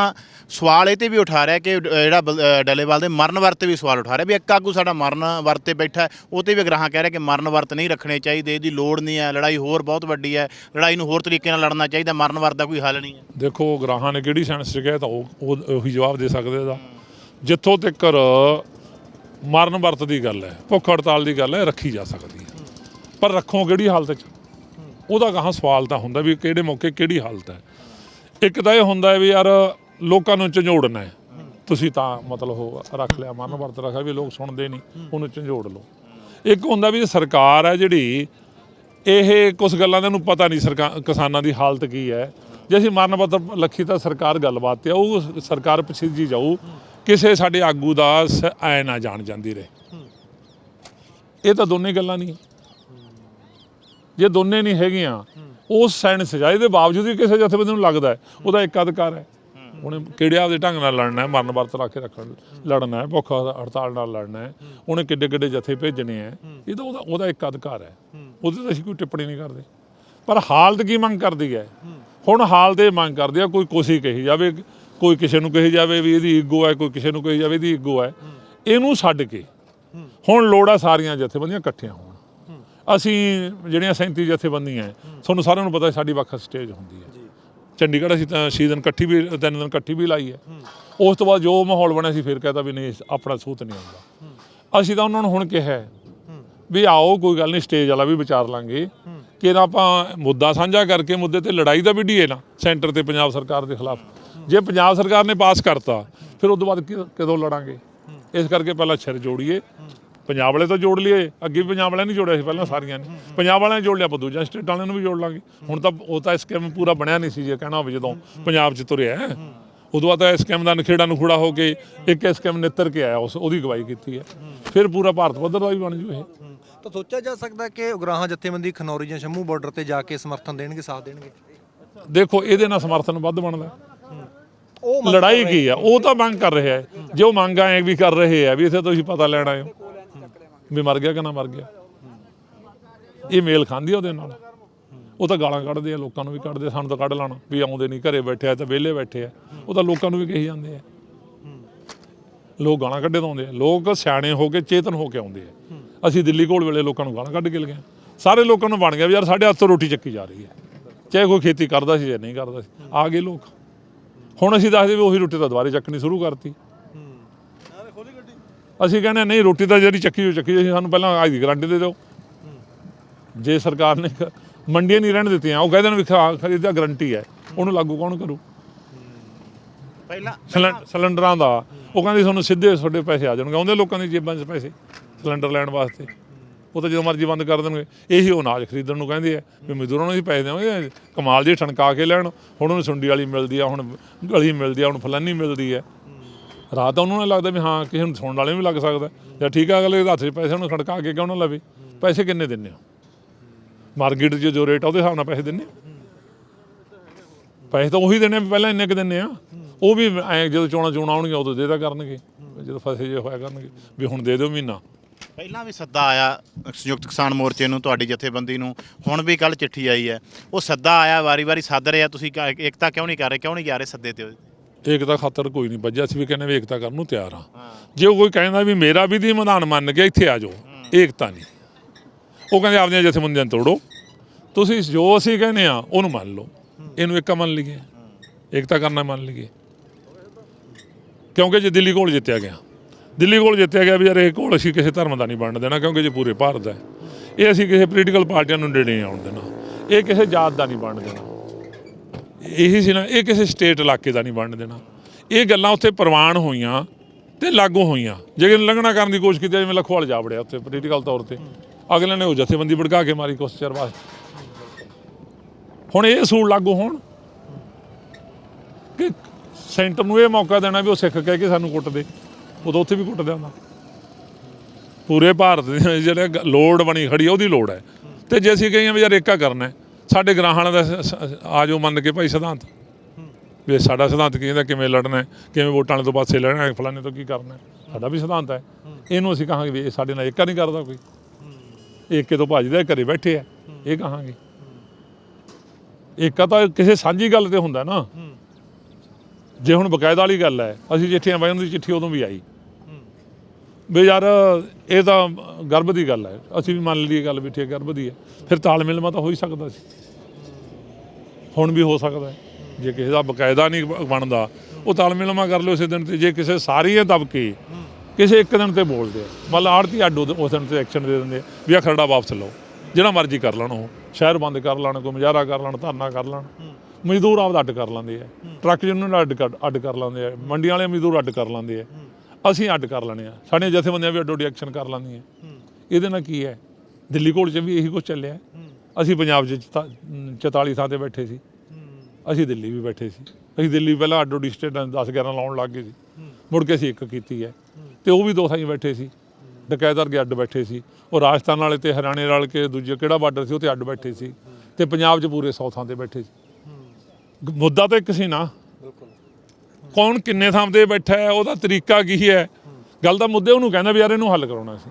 ਸਵਾਲ ਇਹ ਤੇ ਵੀ ਉਠਾ ਰਿਹਾ ਕਿ ਜਿਹੜਾ ਬਲ- ਅ, ਡੱਲੇਵਾਲ ਦੇ ਮਰਨ ਵਰਤੇ ਵੀ ਸਵਾਲ ਉਠਾ ਰਿਹਾ ਵੀ ਇੱਕ ਆਗੂ ਸਾਡਾ ਮਰਨ ਵਰਤੇ ਬੈਠਾ ਹੈ, ਉਹ ਤੇ ਵੀ ਅਗਰਾਹਾਂ ਕਹਿ ਰਿਹਾ ਕਿ ਮਰਨ ਵਰਤ ਨਹੀਂ ਰੱਖਣੇ ਚਾਹੀਦੇ ਇਹਦੀ ਲੋੜ ਨਹੀਂ ਹੈ ਲੜਾਈ ਹੋਰ ਬਹੁਤ ਵੱਡੀ ਹੈ ਲੜਾਈ ਨੂੰ ਹੋਰ ਤਰੀਕੇ ਨਾਲ ਲੜਨਾ ਚਾਹੀਦਾ ਮਰਨ ਵਰਤ ਦਾ ਕੋਈ ਹੱਲ ਨਹੀਂ ਹੈ। ਦੇਖੋ ਗ੍ਰਾਹਾਂ ਨੇ ਕਿਹੜੀ ਸਾਇੰਸ ਚ ਕਿਹਾ ਤਾਂ ਉਹ ਉਹ- ਉਹੀ ਜਵਾਬ ਦੇ ਸਕਦੇ ਉਹਦਾ ਜਿੱਥੋਂ ਤੱਕ ਮਰਨ ਵਰਤ ਦੀ ਗੱਲ ਹੈ, ਭੁੱਖ ਹੜਤਾਲ ਦੀ ਗੱਲ ਹੈ, ਰੱਖੀ ਜਾ ਸਕਦੀ ਹੈ। ਪਰ ਰੱਖੋ ਕਿਹੜੀ ਹਾਲਤ 'ਚ? ਉਹਦਾ ਕਹਾਂ ਸਵਾਲ ਤਾਂ ਹੁੰਦਾ ਵੀ ਕਿਹੜੇ ਮੌਕੇ ਕਿਹੜੀ ਹਾਲਤ ਹੈ? ਇੱਕ ਤਾਂ ਇਹ ਹੁੰਦਾ ਹੈ ਵੀ ਯਾਰ ਲੋਕਾਂ ਨੂੰ ਝੰਜੋੜਨਾ ਹੈ। ਤੁਸੀਂ ਤਾਂ ਮਤਲਬ ਹੋ ਰੱਖ ਲਿਆ, ਮਰਨ ਵਰਤ ਰੱਖਿਆ ਵੀ ਲੋਕ ਸੁਣਦੇ ਨਹੀਂ, ਉਹਨੂੰ ਝੰਜੋੜ ਲਓ। ਇੱਕ ਹੁੰਦਾ ਵੀ ਸਰਕਾਰ ਹੈ ਜਿਹੜੀ, ਇਹ ਕੁਝ ਗੱਲਾਂ ਦਾ ਨੂੰ ਪਤਾ ਨਹੀਂ ਸਰਕਾਰ ਕਿਸਾਨਾਂ ਦੀ ਹਾਲਤ ਕੀ ਹੈ। ਜੇ ਅਸੀਂ ਮਰਨ ਵਰਤ ਲੱਖੀ ਤਾਂ ਸਰਕਾਰ ਗੱਲਬਾਤ ਤੇ ਆਊ, ਸਰਕਾਰ ਪਿੱਛੇ ਜੀ ਜਾਊ। ਕਿਸੇ ਸਾਡੇ ਆਗੂ ਦਾ ਐ ਨਾ ਜਾਣ ਜਾਂਦੀ ਰਹੇ। ਇਹ ਤਾਂ ਦੋਨੇ ਗੱਲਾਂ ਨਹੀਂ। ਜੇ ਦੋਨੇ ਨਹੀਂ ਹੈਗੀਆਂ ਉਸ ਸਾਈਨ ਸਜਾਏ ਦੇ ਬਾਵਜੂਦ ਵੀ ਕਿਸੇ ਜਥੇਬੰਦੀ ਨੂੰ ਲੱਗਦਾ ਉਹਦਾ ਇੱਕ ਅਧਿਕਾਰ ਹੈ। ਉਹਨੇ ਕਿਹੜੇ ਆਪਦੇ ਢੰਗ ਨਾਲ ਲੜਨਾ ਹੈ, ਮਰਨ ਵਰਤ ਰੱਖ ਕੇ ਰੱਖਣ ਲੜਨਾ ਹੈ, ਭੁੱਖ ਹੜਤਾਲ ਨਾਲ ਲੜਨਾ ਹੈ, ਉਹਨੇ ਕਿੱਡੇ ਕਿੱਡੇ ਜਥੇ ਭੇਜਣੇ ਹੈ। ਇਹ ਤਾਂ ਉਹਦਾ ਉਹਦਾ ਇੱਕ ਅਧਿਕਾਰ ਹੈ। ਉਹਦੇ ਤੇ ਅਸੀਂ ਕੋਈ ਟਿੱਪਣੀ ਨਹੀਂ ਕਰਦੇ। ਪਰ ਹਾਲਤ ਕੀ ਮੰਗ ਕਰਦੀ ਹੈ? ਹੁਣ ਹਾਲਤ ਇਹ ਮੰਗ ਕਰਦੀ ਹੈ, ਕੋਈ ਕੋਸ਼ੀ ਕਹੀ ਜਾਵੇ ਕੋਈ ਕਿਸੇ ਨੂੰ ਕਹੀ ਜਾਵੇ ਵੀ ਇਹਦੀ ਈਗੋ ਹੈ ਕੋਈ ਕਿਸੇ ਨੂੰ ਕਹੀ ਜਾਵੇ ਇਹਦੀ ਈਗੋ ਹੈ। ਇਹਨੂੰ ਛੱਡ ਕੇ ਹੁਣ ਲੋੜ ਆ ਸਾਰੀਆਂ ਜਥੇਬੰਦੀਆਂ ਇਕੱਠੀਆਂ ਹੋਣ। ਅਸੀਂ ਜਿਹੜੀਆਂ 37 ਜਥੇਬੰਦੀਆਂ ਹੈ, ਤੁਹਾਨੂੰ ਸਾਰਿਆਂ ਨੂੰ ਪਤਾ ਸਾਡੀ ਵੱਖ ਸਟੇਜ ਹੁੰਦੀ ਹੈ। ਚੰਡੀਗੜ੍ਹ ਅਸੀਂ ਤਾਂ ਸੀਜ਼ਨ ਇਕੱਠੀ ਵੀ ਤਿੰਨ ਦਿਨ ਇਕੱਠੀ ਵੀ ਲਾਈ ਹੈ। ਉਸ ਤੋਂ ਬਾਅਦ ਜੋ ਮਾਹੌਲ ਬਣਿਆ ਸੀ ਫਿਰ ਕਹਤਾ ਵੀ ਨਹੀਂ ਆਪਣਾ ਸੂਤ ਨਹੀਂ ਆਉਂਦਾ। ਅਸੀਂ ਤਾਂ ਉਹਨਾਂ ਨੂੰ ਹੁਣ ਕਿਹਾ ਵੀ ਆਓ ਕੋਈ ਗੱਲ ਨਹੀਂ ਸਟੇਜ ਵਾਲਾ ਵੀ ਵਿਚਾਰ ਲਾਂਗੇ। ਕਿ ਨਾ ਆਪਾਂ ਮੁੱਦਾ ਸਾਂਝਾ ਕਰਕੇ ਮੁੱਦੇ ਤੇ ਲੜਾਈ ਦਾ ਵੀ ਢੀਏ ਨਾ ਸੈਂਟਰ ਤੇ ਪੰਜਾਬ ਸਰਕਾਰ ਦੇ ਖਿਲਾਫ। ਜੇ ਪੰਜਾਬ ਸਰਕਾਰ ਨੇ ਪਾਸ ਕਰਤਾ ਫਿਰ ਉਸ ਤੋਂ ਬਾਅਦ ਕਿ- ਕਦੋਂ ਲੜਾਂਗੇ? ਇਸ ਕਰਕੇ ਪਹਿਲਾਂ ਸਿਰ ਜੋੜੀਏ। ਪੰਜਾਬ ਵਾਲੇ ਤਾਂ ਜੋੜ ਲਈਏ ਅੱਗੇ ਵੀ ਪੰਜਾਬ ਵਾਲਿਆਂ ਨੇ ਜੋੜਿਆ ਸੀ ਪਹਿਲਾਂ ਸਾਰੀਆਂ ਨੇ। ਪੰਜਾਬ ਵਾਲਿਆਂ ਨੇ ਜੋੜ ਲਿਆ ਆਪਾਂ ਦੂਜਿਆਂ ਸਟੇਟ ਵਾਲਿਆਂ ਨੂੰ ਵੀ ਜੋੜ ਲਾਂਗੇ। ਹੁਣ ਤਾਂ ਉਹ ਤਾਂ ਸਕੀਮ ਪੂਰਾ ਬਣਿਆ ਨਹੀਂ ਸੀ ਜੇ ਕਹਿਣਾ ਹੋਵੇ ਜਦੋਂ ਪੰਜਾਬ 'ਚ ਤੁਰਿਆ ਹੈ। ਉਦੋਂ ਬਾਅਦ ਤਾਂ ਸਕੀਮ ਦਾ ਨਖੇੜਾ ਨਖੂੜਾ ਹੋ ਕੇ ਇੱਕ ਸਕੀਮ ਨਿੱਤਰ ਕੇ ਆਇਆ ਉਸ ਉਹਦੀ ਗਵਾਹੀ ਕੀਤੀ ਹੈ। ਫਿਰ ਪੂਰਾ ਭਾਰਤ ਪੱਧਰ ਦਾ ਵੀ ਬਣ ਜੂ ਇਹ। ਤਾਂ ਸੋਚਿਆ ਜਾ ਸਕਦਾ ਕਿ ਉਗਰਾਹਾਂ ਜਥੇਬੰਦੀ ਖਨੌਰੀ ਜਾਂ ਸ਼ੰਮੂ ਬਾਰਡਰ ਤੇ ਜਾ ਕੇ ਸਮਰਥਨ ਦੇਣਗੇ ਸਾਥ ਦੇਣਗੇ? ਦੇਖੋ ਇਹਦੇ ਨਾਲ ਸਮਰਥਨ ਵੱਧ ਬਣਦਾ। ਲੜਾਈ ਕੀ ਆ? ਉਹ ਤਾਂ ਮੰਗ ਕਰ ਰਿਹਾ ਹੈ। ਜੋ ਮੰਗ ਆਏ ਵੀ ਕਰ ਰਹੇ ਆ ਵੀ ਇਥੇ ਤੁਸੀਂ ਪਤਾ ਲੈਣ ਆਏ ਹੋ। ਵੀ ਮਰ ਗਿਆ ਕਿ ਨਾ ਮਰ ਗਿਆ? ਇਹ ਮੇਲ ਖਾਂਦੀ ਉਹਦੇ ਨਾਲ। ਉਹ ਤਾਂ ਗਾਲਾਂ ਕੱਢਦੇ ਆ ਲੋਕਾਂ ਨੂੰ ਵੀ ਕੱਢਦੇ ਸਾਨੂੰ ਤਾਂ ਕੱਢ ਲਾਣਾ ਵੀ ਆਉਂਦੇ ਨਹੀਂ ਘਰੇ ਬੈਠੇ ਆ ਤਾਂ ਵਿਹਲੇ ਬੈਠੇ ਆ। ਉਹ ਤਾਂ ਲੋਕਾਂ ਨੂੰ ਵੀ ਕਹੀ ਜਾਂਦੇ ਆ। ਲੋਕ ਗਾਲਾਂ ਕੱਢੇ ਤੋਂ ਆਉਂਦੇ ਆ। ਲੋਕ ਸਿਆਣੇ ਹੋ ਕੇ ਚੇਤਨ ਹੋ ਕੇ ਆਉਂਦੇ ਆ। ਅਸੀਂ ਦਿੱਲੀ ਕੋਲ ਵੇਲੇ ਲੋਕਾਂ ਨੂੰ ਗਾਲਾਂ ਕੱਢ ਕੇ ਲਗੇ ਸਾਰੇ ਲੋਕਾਂ ਨੂੰ ਬਣ ਗਿਆ ਵੀ ਯਾਰ ਸਾਡੇ ਹੱਥੋਂ ਰੋਟੀ ਚੱਕੀ ਜਾ ਰਹੀ ਹੈ। ਚਾਹੇ ਕੋਈ ਖੇਤੀ ਕਰਦਾ ਸੀ ਜਾਂ ਨਹੀਂ ਕਰਦਾ ਸੀ। ਆ ਗਏ ਲੋਕ। ਹੁਣ ਅਸੀਂ ਦੱਸਦੇ ਵੀ ਉਹੀ ਰੋਟੀ ਤਾਂ ਦੁਬਾਰੇ ਚੱਕਣੀ ਸ਼ੁਰੂ ਕਰਤੀ। ਅਸੀਂ ਕਹਿੰਦੇ ਨਹੀਂ ਰੋਟੀ ਤਾਂ ਜਿਹੜੀ ਚੱਕੀ ਹੋ ਚੱਕੀ ਅਸੀਂ ਸਾਨੂੰ ਪਹਿਲਾਂ ਅੱਜ ਦੀ ਗਰੰਟੀ ਦੇ ਦਿਓ। ਜੇ ਸਰਕਾਰ ਨੇ ਮੰਡੀਆਂ ਨਹੀਂ ਰਹਿਣ ਦਿੱਤੀਆਂ ਉਹ ਕਹਿੰਦੇ ਨੇ ਵੀ ਖਰੀਦਾ ਗਰੰਟੀ ਹੈ। ਉਹਨੂੰ ਲਾਗੂ ਕੌਣ ਕਰੂ? ਪਹਿਲਾਂ ਸਿਲੰ- ਸਿਲੰਡਰਾਂ ਦਾ। ਉਹ ਕਹਿੰਦੇ ਤੁਹਾਨੂੰ ਸਿੱਧੇ ਤੁਹਾਡੇ ਪੈਸੇ ਆ ਜਾਣਗੇ ਆਉਂਦੇ ਲੋਕਾਂ ਦੀ ਜੇਬਾਂ 'ਚ ਪੈਸੇ ਸਿਲੰਡਰ ਲੈਣ ਵਾਸਤੇ। ਉਹ ਤਾਂ ਜਦੋਂ ਮਰਜ਼ੀ ਬੰਦ ਕਰ ਦੇਣਗੇ। ਇਹੀ ਉਹ ਅਨਾਜ ਖਰੀਦਣ ਨੂੰ ਕਹਿੰਦੇ ਆ ਵੀ ਮਜ਼ਦੂਰਾਂ ਨੂੰ ਅਸੀਂ ਪੈਸੇ ਦੇਵਾਂਗੇ। ਕਮਾਲ ਦੀ ਠਣਕਾ ਕੇ ਲੈਣ। ਹੁਣ ਉਹਨੂੰ ਸੁੰਡੀ ਵਾਲੀ ਮਿਲਦੀ ਆ, ਹੁਣ ਗਲੀ ਮਿਲਦੀ ਆ, ਹੁਣ ਫਲਾਨੀ ਮਿਲਦੀ ਹੈ ਰਾਤ ਉਹਨਾਂ ਨੂੰ ਲੱਗਦਾ ਵੀ ਹਾਂ, ਕਿਸੇ ਨੂੰ ਸੁਣਨ ਵਾਲੇ ਨੂੰ ਵੀ ਲੱਗ ਸਕਦਾ। ਜਾਂ ਠੀਕ ਆ, ਅਗਲੇ ਦੇ ਹੱਥ 'ਚ ਪੈਸੇ, ਉਹਨੂੰ ਖੜਕਾ ਕੇ ਕਿਉਂ ਨਾ ਲਵੇ? ਪੈਸੇ ਕਿੰਨੇ ਦਿੰਨੇ ਹੋ? ਮਾਰਕੀਟ 'ਚ ਜੋ ਰੇਟ ਆ, ਉਹਦੇ ਹਿਸਾਬ ਨਾਲ ਪੈਸੇ ਦਿੰਨੇ ਹੋ? ਪੈਸੇ ਤਾਂ ਉਹੀ ਦੇਣੇ ਆ ਵੀ ਪਹਿਲਾਂ ਇੰਨੇ ਕੁ ਦਿੰਨੇ ਆ। ਉਹ ਵੀ ਐ ਜਦੋਂ ਚੋਣਾਂ ਚੋਣਾਂ ਆਉਣਗੀਆਂ, ਉਦੋਂ ਦੇਦਾ ਕਰਨਗੇ। ਜਦੋਂ ਫਸੇ ਜੇ ਹੋਇਆ ਕਰਨਗੇ। ਵੀ ਹੁਣ ਦੇ ਦਿਓ ਮਹੀਨਾ। ਪਹਿਲਾਂ ਵੀ ਸੱਦਾ ਆਇਆ ਸੰਯੁਕਤ ਕਿਸਾਨ ਮੋਰਚੇ ਨੂੰ ਤੁਹਾਡੀ ਜਥੇਬੰਦੀ ਨੂੰ ਹੁਣ ਵੀ ਕੱਲ ਚਿੱਠੀ ਆਈ ਹੈ। ਉਹ ਸੱਦਾ ਆਇਆ ਵਾਰੀ-ਵਾਰੀ ਸੱਦ ਰਿਹਾ ਤੁਸੀਂ ਕ- ਏਕਤਾ ਕਿਉਂ ਨਹੀਂ ਕਰ ਰਹੇ ਕਿਉਂ ਨਹੀਂ ਜਾ ਰਹੇ ਸੱਦੇ ਤੇ? ਏਕਤਾ ਖਾਤਰ ਕੋਈ ਨਹੀਂ ਵੱਜਿਆ ਅਸੀਂ ਵੀ ਕਹਿੰਦੇ ਵੀ ਏਕਤਾ ਕਰਨ ਨੂੰ ਤਿਆਰ ਆ ਜੇ ਉਹ ਕੋਈ ਕਹਿੰਦਾ ਵੀ ਮੇਰਾ ਵੀ ਦੀ ਵਿਧਾਨ ਮੰਨ ਕੇ ਇੱਥੇ ਆ ਜਾਓ। ਏਕਤਾ ਨਹੀਂ। ਉਹ ਕਹਿੰਦੇ ਆਪਦੀਆਂ ਜਥੇਬੰਦੀਆਂ ਨੂੰ ਤੋੜੋ। ਤੁਸੀਂ ਜੋ ਅਸੀਂ ਕਹਿੰਦੇ ਆ ਉਹਨੂੰ ਮੰਨ ਲਓ। ਇਹਨੂੰ ਏਕਾ ਮੰਨ ਲਈਏ। ਏਕਤਾ ਕਰਨਾ ਮੰਨ ਲਈਏ। ਕਿਉਂਕਿ ਜੇ ਦਿੱਲੀ ਕੋਲ ਜਿੱਤਿਆ ਗਿਆ। ਦਿੱਲੀ ਕੋਲ ਜਿੱਤਿਆ ਗਿਆ ਵੀ ਯਾਰ ਇਹ ਕੋਲ ਅਸੀਂ ਕਿਸੇ ਧਰਮ ਦਾ ਨਹੀਂ ਬਣਨ ਦੇਣਾ ਕਿਉਂਕਿ ਜੇ ਪੂਰੇ ਭਾਰਤ ਦਾ ਹੈ। ਇਹ ਅਸੀਂ ਕਿਸੇ ਪੋਲੀਟੀਕਲ ਪਾਰਟੀਆਂ ਨੂੰ ਨੇੜੇ ਨਹੀਂ ਆਉਣ ਦੇਣਾ। ਇਹ ਕਿਸੇ ਜਾਤ ਦਾ ਨਹੀਂ ਬਣਨ ਦੇਣਾ। ਇਹੀ ਸੀ ਨਾ, ਇਹ ਕਿਸੇ ਸਟੇਟ ਇਲਾਕੇ ਦਾ ਨਹੀਂ ਬਣਨ ਦੇਣਾ। ਇਹ ਗੱਲਾਂ ਉੱਥੇ ਪ੍ਰਵਾਨ ਹੋਈਆਂ ਤੇ ਲਾਗੂ ਹੋਈਆਂ। ਜੇ ਲੰਘਣਾ ਕਰਨ ਦੀ ਕੋਸ਼ਿਸ਼ ਕੀਤੀ ਜਿਵੇਂ ਲਖਵਾਲ ਜਾ ਵੜਿਆ ਉੱਥੇ ਪੋਲੀਟੀਕਲ ਤੌਰ ਤੇ। ਅਗਲੇ ਨੇ ਉਹ ਜਥੇਬੰਦੀ ਭੜਕਾ ਕੇ ਮਾਰੀ ਕੁਛ ਚਿਰ ਬਾਅਦ। ਹੁਣ ਇਹ ਅਸੂਲ ਲਾਗੂ ਹੋਣ ਕਿ ਸੈਂਟਰ ਨੂੰ ਇਹ ਮੌਕਾ ਦੇਣਾ ਵੀ ਉਹ ਸਿੱਖ ਕਹਿ ਕੇ ਸਾਨੂੰ ਕੁੱਟ ਦੇ ਉਦੋਂ ਉੱਥੇ ਵੀ ਕੁੱਟਦਾ ਹੁੰਦਾ। ਪੂਰੇ ਭਾਰਤ ਦੇ ਜਿਹੜੇ ਲੋੜ ਬਣੀ ਖੜੀ ਉਹਦੀ ਲੋੜ ਹੈ। ਤੇ ਜੇ ਅਸੀਂ ਕਹੀਏ ਵੀ ਯਾਰ ਏਕਾ ਕਰਨਾ ਸਾਡੇ ਗ੍ਰਾਹਾਂ ਦਾ ਸ- ਆ ਜਾਓ ਮੰਨ ਕੇ ਭਾਈ ਸਿਧਾਂਤ। ਵੀ ਸਾਡਾ ਸਿਧਾਂਤ ਕੀ ਕਹਿੰਦਾ ਕਿਵੇਂ ਲੜਨਾ ਕਿਵੇਂ ਵੋਟਾਂ ਵਾਲੇ ਤੋਂ ਪਾਸੇ ਲੜਨਾ ਹੈ, ਫਲਾਣੇ ਤੋਂ ਕੀ ਕਰਨਾ ਸਾਡਾ ਵੀ ਸਿਧਾਂਤ ਹੈ। ਇਹਨੂੰ ਅਸੀਂ ਕਹਾਂਗੇ ਵੀ ਇਹ ਸਾਡੇ ਨਾਲ ਏਕਾ ਨਹੀਂ ਕਰਦਾ ਕੋਈ। ਏਕੇ ਤੋਂ ਭੱਜਦਾ ਇਹ ਘਰੇ ਬੈਠੇ ਆ ਇਹ ਕਹਾਂਗੇ। ਏਕਾ ਤਾਂ ਕਿਸੇ ਸਾਂਝੀ ਗੱਲ ਤੇ ਹੁੰਦਾ ਨਾ। ਜੇ ਹੁਣ ਬਕਾਇਦਾ ਵਾਲੀ ਗੱਲ ਹੈ ਅਸੀਂ ਚਿੱਠੀਆਂ ਬਾਈ ਉਹਨਾਂ ਦੀ ਚਿੱਠੀ ਉਦੋਂ ਵੀ ਆਈ। ਵੀ ਯਾਰ ਇਹ ਤਾਂ ਗਰਭ ਦੀ ਗੱਲ ਹੈ। ਅਸੀਂ ਵੀ ਮੰਨ ਲਈਏ ਗੱਲ ਵੀ ਠੀਕ ਗਰਭ ਦੀ ਹੈ। ਫਿਰ ਤਾਲਮੇਲ ਮਾ ਤਾਂ ਹੋ ਹੀ ਸਕਦਾ ਸੀ। ਹੁਣ ਵੀ ਹੋ ਸਕਦਾ ਜੇ ਕਿਸੇ ਦਾ ਬਕਾਇਦਾ ਨਹੀਂ ਬਣਦਾ ਉਹ ਤਾਲਮੇਲ ਮਾ ਕਰ ਲਿਓ ਉਸੇ ਦਿਨ ਤੇ। ਜੇ ਕਿਸੇ ਸਾਰੀਆਂ ਦਬਕੇ ਕਿਸੇ ਇੱਕ ਦਿਨ ਤੇ ਬੋਲਦੇ ਆ ਮਤਲਬ ਆੜਤੀ ਅੱਡ ਉਸ ਦਿਨ ਤੇ ਐਕਸ਼ਨ ਦੇ ਦਿੰਦੇ ਵੀ ਆ ਖਰੜਾ ਵਾਪਸ ਲਓ। ਜਿਹੜਾ ਮਰਜ਼ੀ ਕਰ ਲੈਣ ਉਹ। ਸ਼ਹਿਰ ਬੰਦ ਕਰ ਲੈਣ ਕੋਈ ਮੁਜ਼ਾਹਰਾ ਕਰ ਲੈਣ ਧਰਨਾ ਕਰ ਲੈਣ। ਮਜ਼ਦੂਰ ਆਪਦਾ ਅੱਡ ਕਰ ਲੈਂਦੇ ਆ। ਟਰੱਕ ਜਿਹਨੂੰ ਨਾਲ ਅੱਡ ਅੱਡ ਕਰ ਲੈਂਦੇ ਆ। ਮੰਡੀਆਂ ਵਾਲੇ ਮਜ਼ਦੂਰ ਅੱਡ ਕਰ ਲੈਂਦੇ ਆ। ਅਸੀਂ ਅੱਡ ਕਰ ਲੈਣੇ ਆ ਸਾਡੀਆਂ ਜਥੇਬੰਦੀਆਂ ਵੀ ਅੱਡੋ ਅੱਡੀ ਐਕਸ਼ਨ ਕਰ ਲੈਂਦੀਆਂ। ਇਹਦੇ ਨਾਲ ਕੀ ਹੈ? ਦਿੱਲੀ ਕੋਲ 'ਚ ਵੀ ਇਹੀ ਕੁਝ ਚੱਲਿਆ। ਅਸੀਂ ਪੰਜਾਬ 'ਚ ਚਤਾ- 44 ਥਾਂ ਤੇ ਬੈਠੇ ਸੀ। ਅਸੀਂ ਦਿੱਲੀ ਵੀ ਬੈਠੇ ਸੀ। ਅਸੀਂ ਦਿੱਲੀ ਪਹਿਲਾਂ ਅੱਡੋ ਅੱਡੀ ਸਟੇਟਾਂ 10 11 ਲਾਉਣ ਲੱਗ ਗਏ ਸੀ। ਮੁੜ ਕੇ ਅਸੀਂ ਇੱਕ ਕੀਤੀ ਹੈ। ਤੇ ਉਹ ਵੀ ਦੋ ਥਾਈਂ ਬੈਠੇ ਸੀ। ਡਕੈਤਰ ਕੇ ਅੱਡ ਬੈਠੇ ਸੀ। ਉਹ ਰਾਜਸਥਾਨ ਵਾਲੇ ਤੇ ਹਰਿਆਣੇ ਰਲ ਕੇ ਦੂਜੇ ਕਿਹੜਾ ਬਾਰਡਰ ਸੀ, ਉਹ ਤੇ ਅੱਡ ਬੈਠੇ ਸੀ। ਤੇ ਪੰਜਾਬ 'ਚ ਪੂਰੇ ਸੌ ਥਾਂ ਤੇ ਬੈਠੇ ਸੀ। ਮੁੱਦਾ ਤਾਂ ਇੱਕ ਸੀ ਨਾ। ਕੌਣ ਕਿੰਨੇ ਥਾਂ ਤੇ ਬੈਠਾ ਹੈ ਉਹਦਾ ਤਰੀਕਾ ਕੀ ਹੈ? ਗੱਲ ਦਾ ਮੁੱਦੇ ਉਹਨੂੰ ਕਹਿੰਦਾ ਵੀ ਯਾਰ ਇਹਨੂੰ ਹੱਲ ਕਰਾਉਣਾ ਸੀ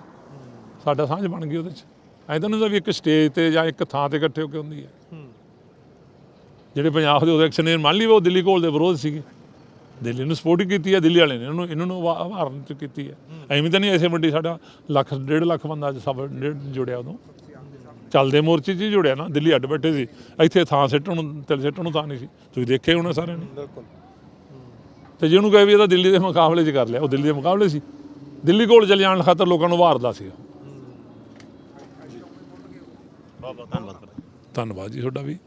ਸਾਡਾ ਸਾਂਝ ਬਣ ਗਈ ਉਹਦੇ 'ਚ। ਐਂ ਤਾਂ ਨਹੀਂ ਹੁੰਦਾ ਵੀ ਇੱਕ ਸਟੇਜ ਤੇ ਜਾਂ ਇੱਕ ਥਾਂ ਤੇ ਇਕੱਠੇ ਹੋ ਕੇ ਹੁੰਦੀ ਹੈ। ਜਿਹੜੇ ਪੰਜਾਬ ਦੇ ਉਹਦੇ ਐਕਸ਼ਨ ਮੰਨ ਲਈ ਉਹ ਦਿੱਲੀ ਕੋਲ ਦੇ ਵਿਰੋਧ ਸੀਗੇ। ਦਿੱਲੀ ਨੂੰ ਸਪੋਰਟ ਕੀਤੀ ਹੈ ਦਿੱਲੀ ਵਾਲੇ ਨੇ ਇਹਨੂੰ ਇਹਨਾਂ ਨੂੰ ਵਾ- ਵਾਰਨ ਚ ਕੀਤੀ ਹੈ। ਐਵੇਂ ਤਾਂ ਨਹੀਂ ਐਸੇ ਵੱਡੀ ਸਾਡਾ ਲੱਖ ਡੇਢ ਲੱਖ ਬੰਦਾ ਅੱਜ ਸਭ ਜੁੜਿਆ ਉਦੋਂ। ਚੱਲਦੇ ਮੋਰਚੇ 'ਚ ਹੀ ਜੁੜਿਆ ਨਾ ਦਿੱਲੀ ਅੱਡ ਬੈਠੇ ਸੀ। ਇੱਥੇ ਥਾਂ ਸਿੱਟਣ ਨੂੰ ਤਿਲ ਸਿੱਟਣ ਨੂੰ ਥਾਂ ਨਹੀਂ ਸੀ। ਤੁਸੀਂ ਦੇਖਿਆ ਹੋਣਾ ਸਾਰਿਆਂ ਨੇ। ਬਿਲਕੁਲ। ਤੇ ਜਿਹਨੂੰ ਕਹੇ ਵੀ ਇਹਦਾ ਦਿੱਲੀ ਦੇ ਮੁਕਾਬਲੇ 'ਚ ਕਰ ਲਿਆ ਉਹ ਦਿੱਲੀ ਦੇ ਮੁਕਾਬਲੇ ਸੀ। ਦਿੱਲੀ ਕੋਲ ਚਲੇ ਜਾਣ ਖਾਤਰ ਲੋਕਾਂ ਨੂੰ ਵਾਰਦਾ ਸੀ ਉਹ। ਬਹੁਤ ਬਹੁਤ ਧੰਨਵਾਦ ਧੰਨਵਾਦ ਜੀ ਤੁਹਾਡਾ ਵੀ।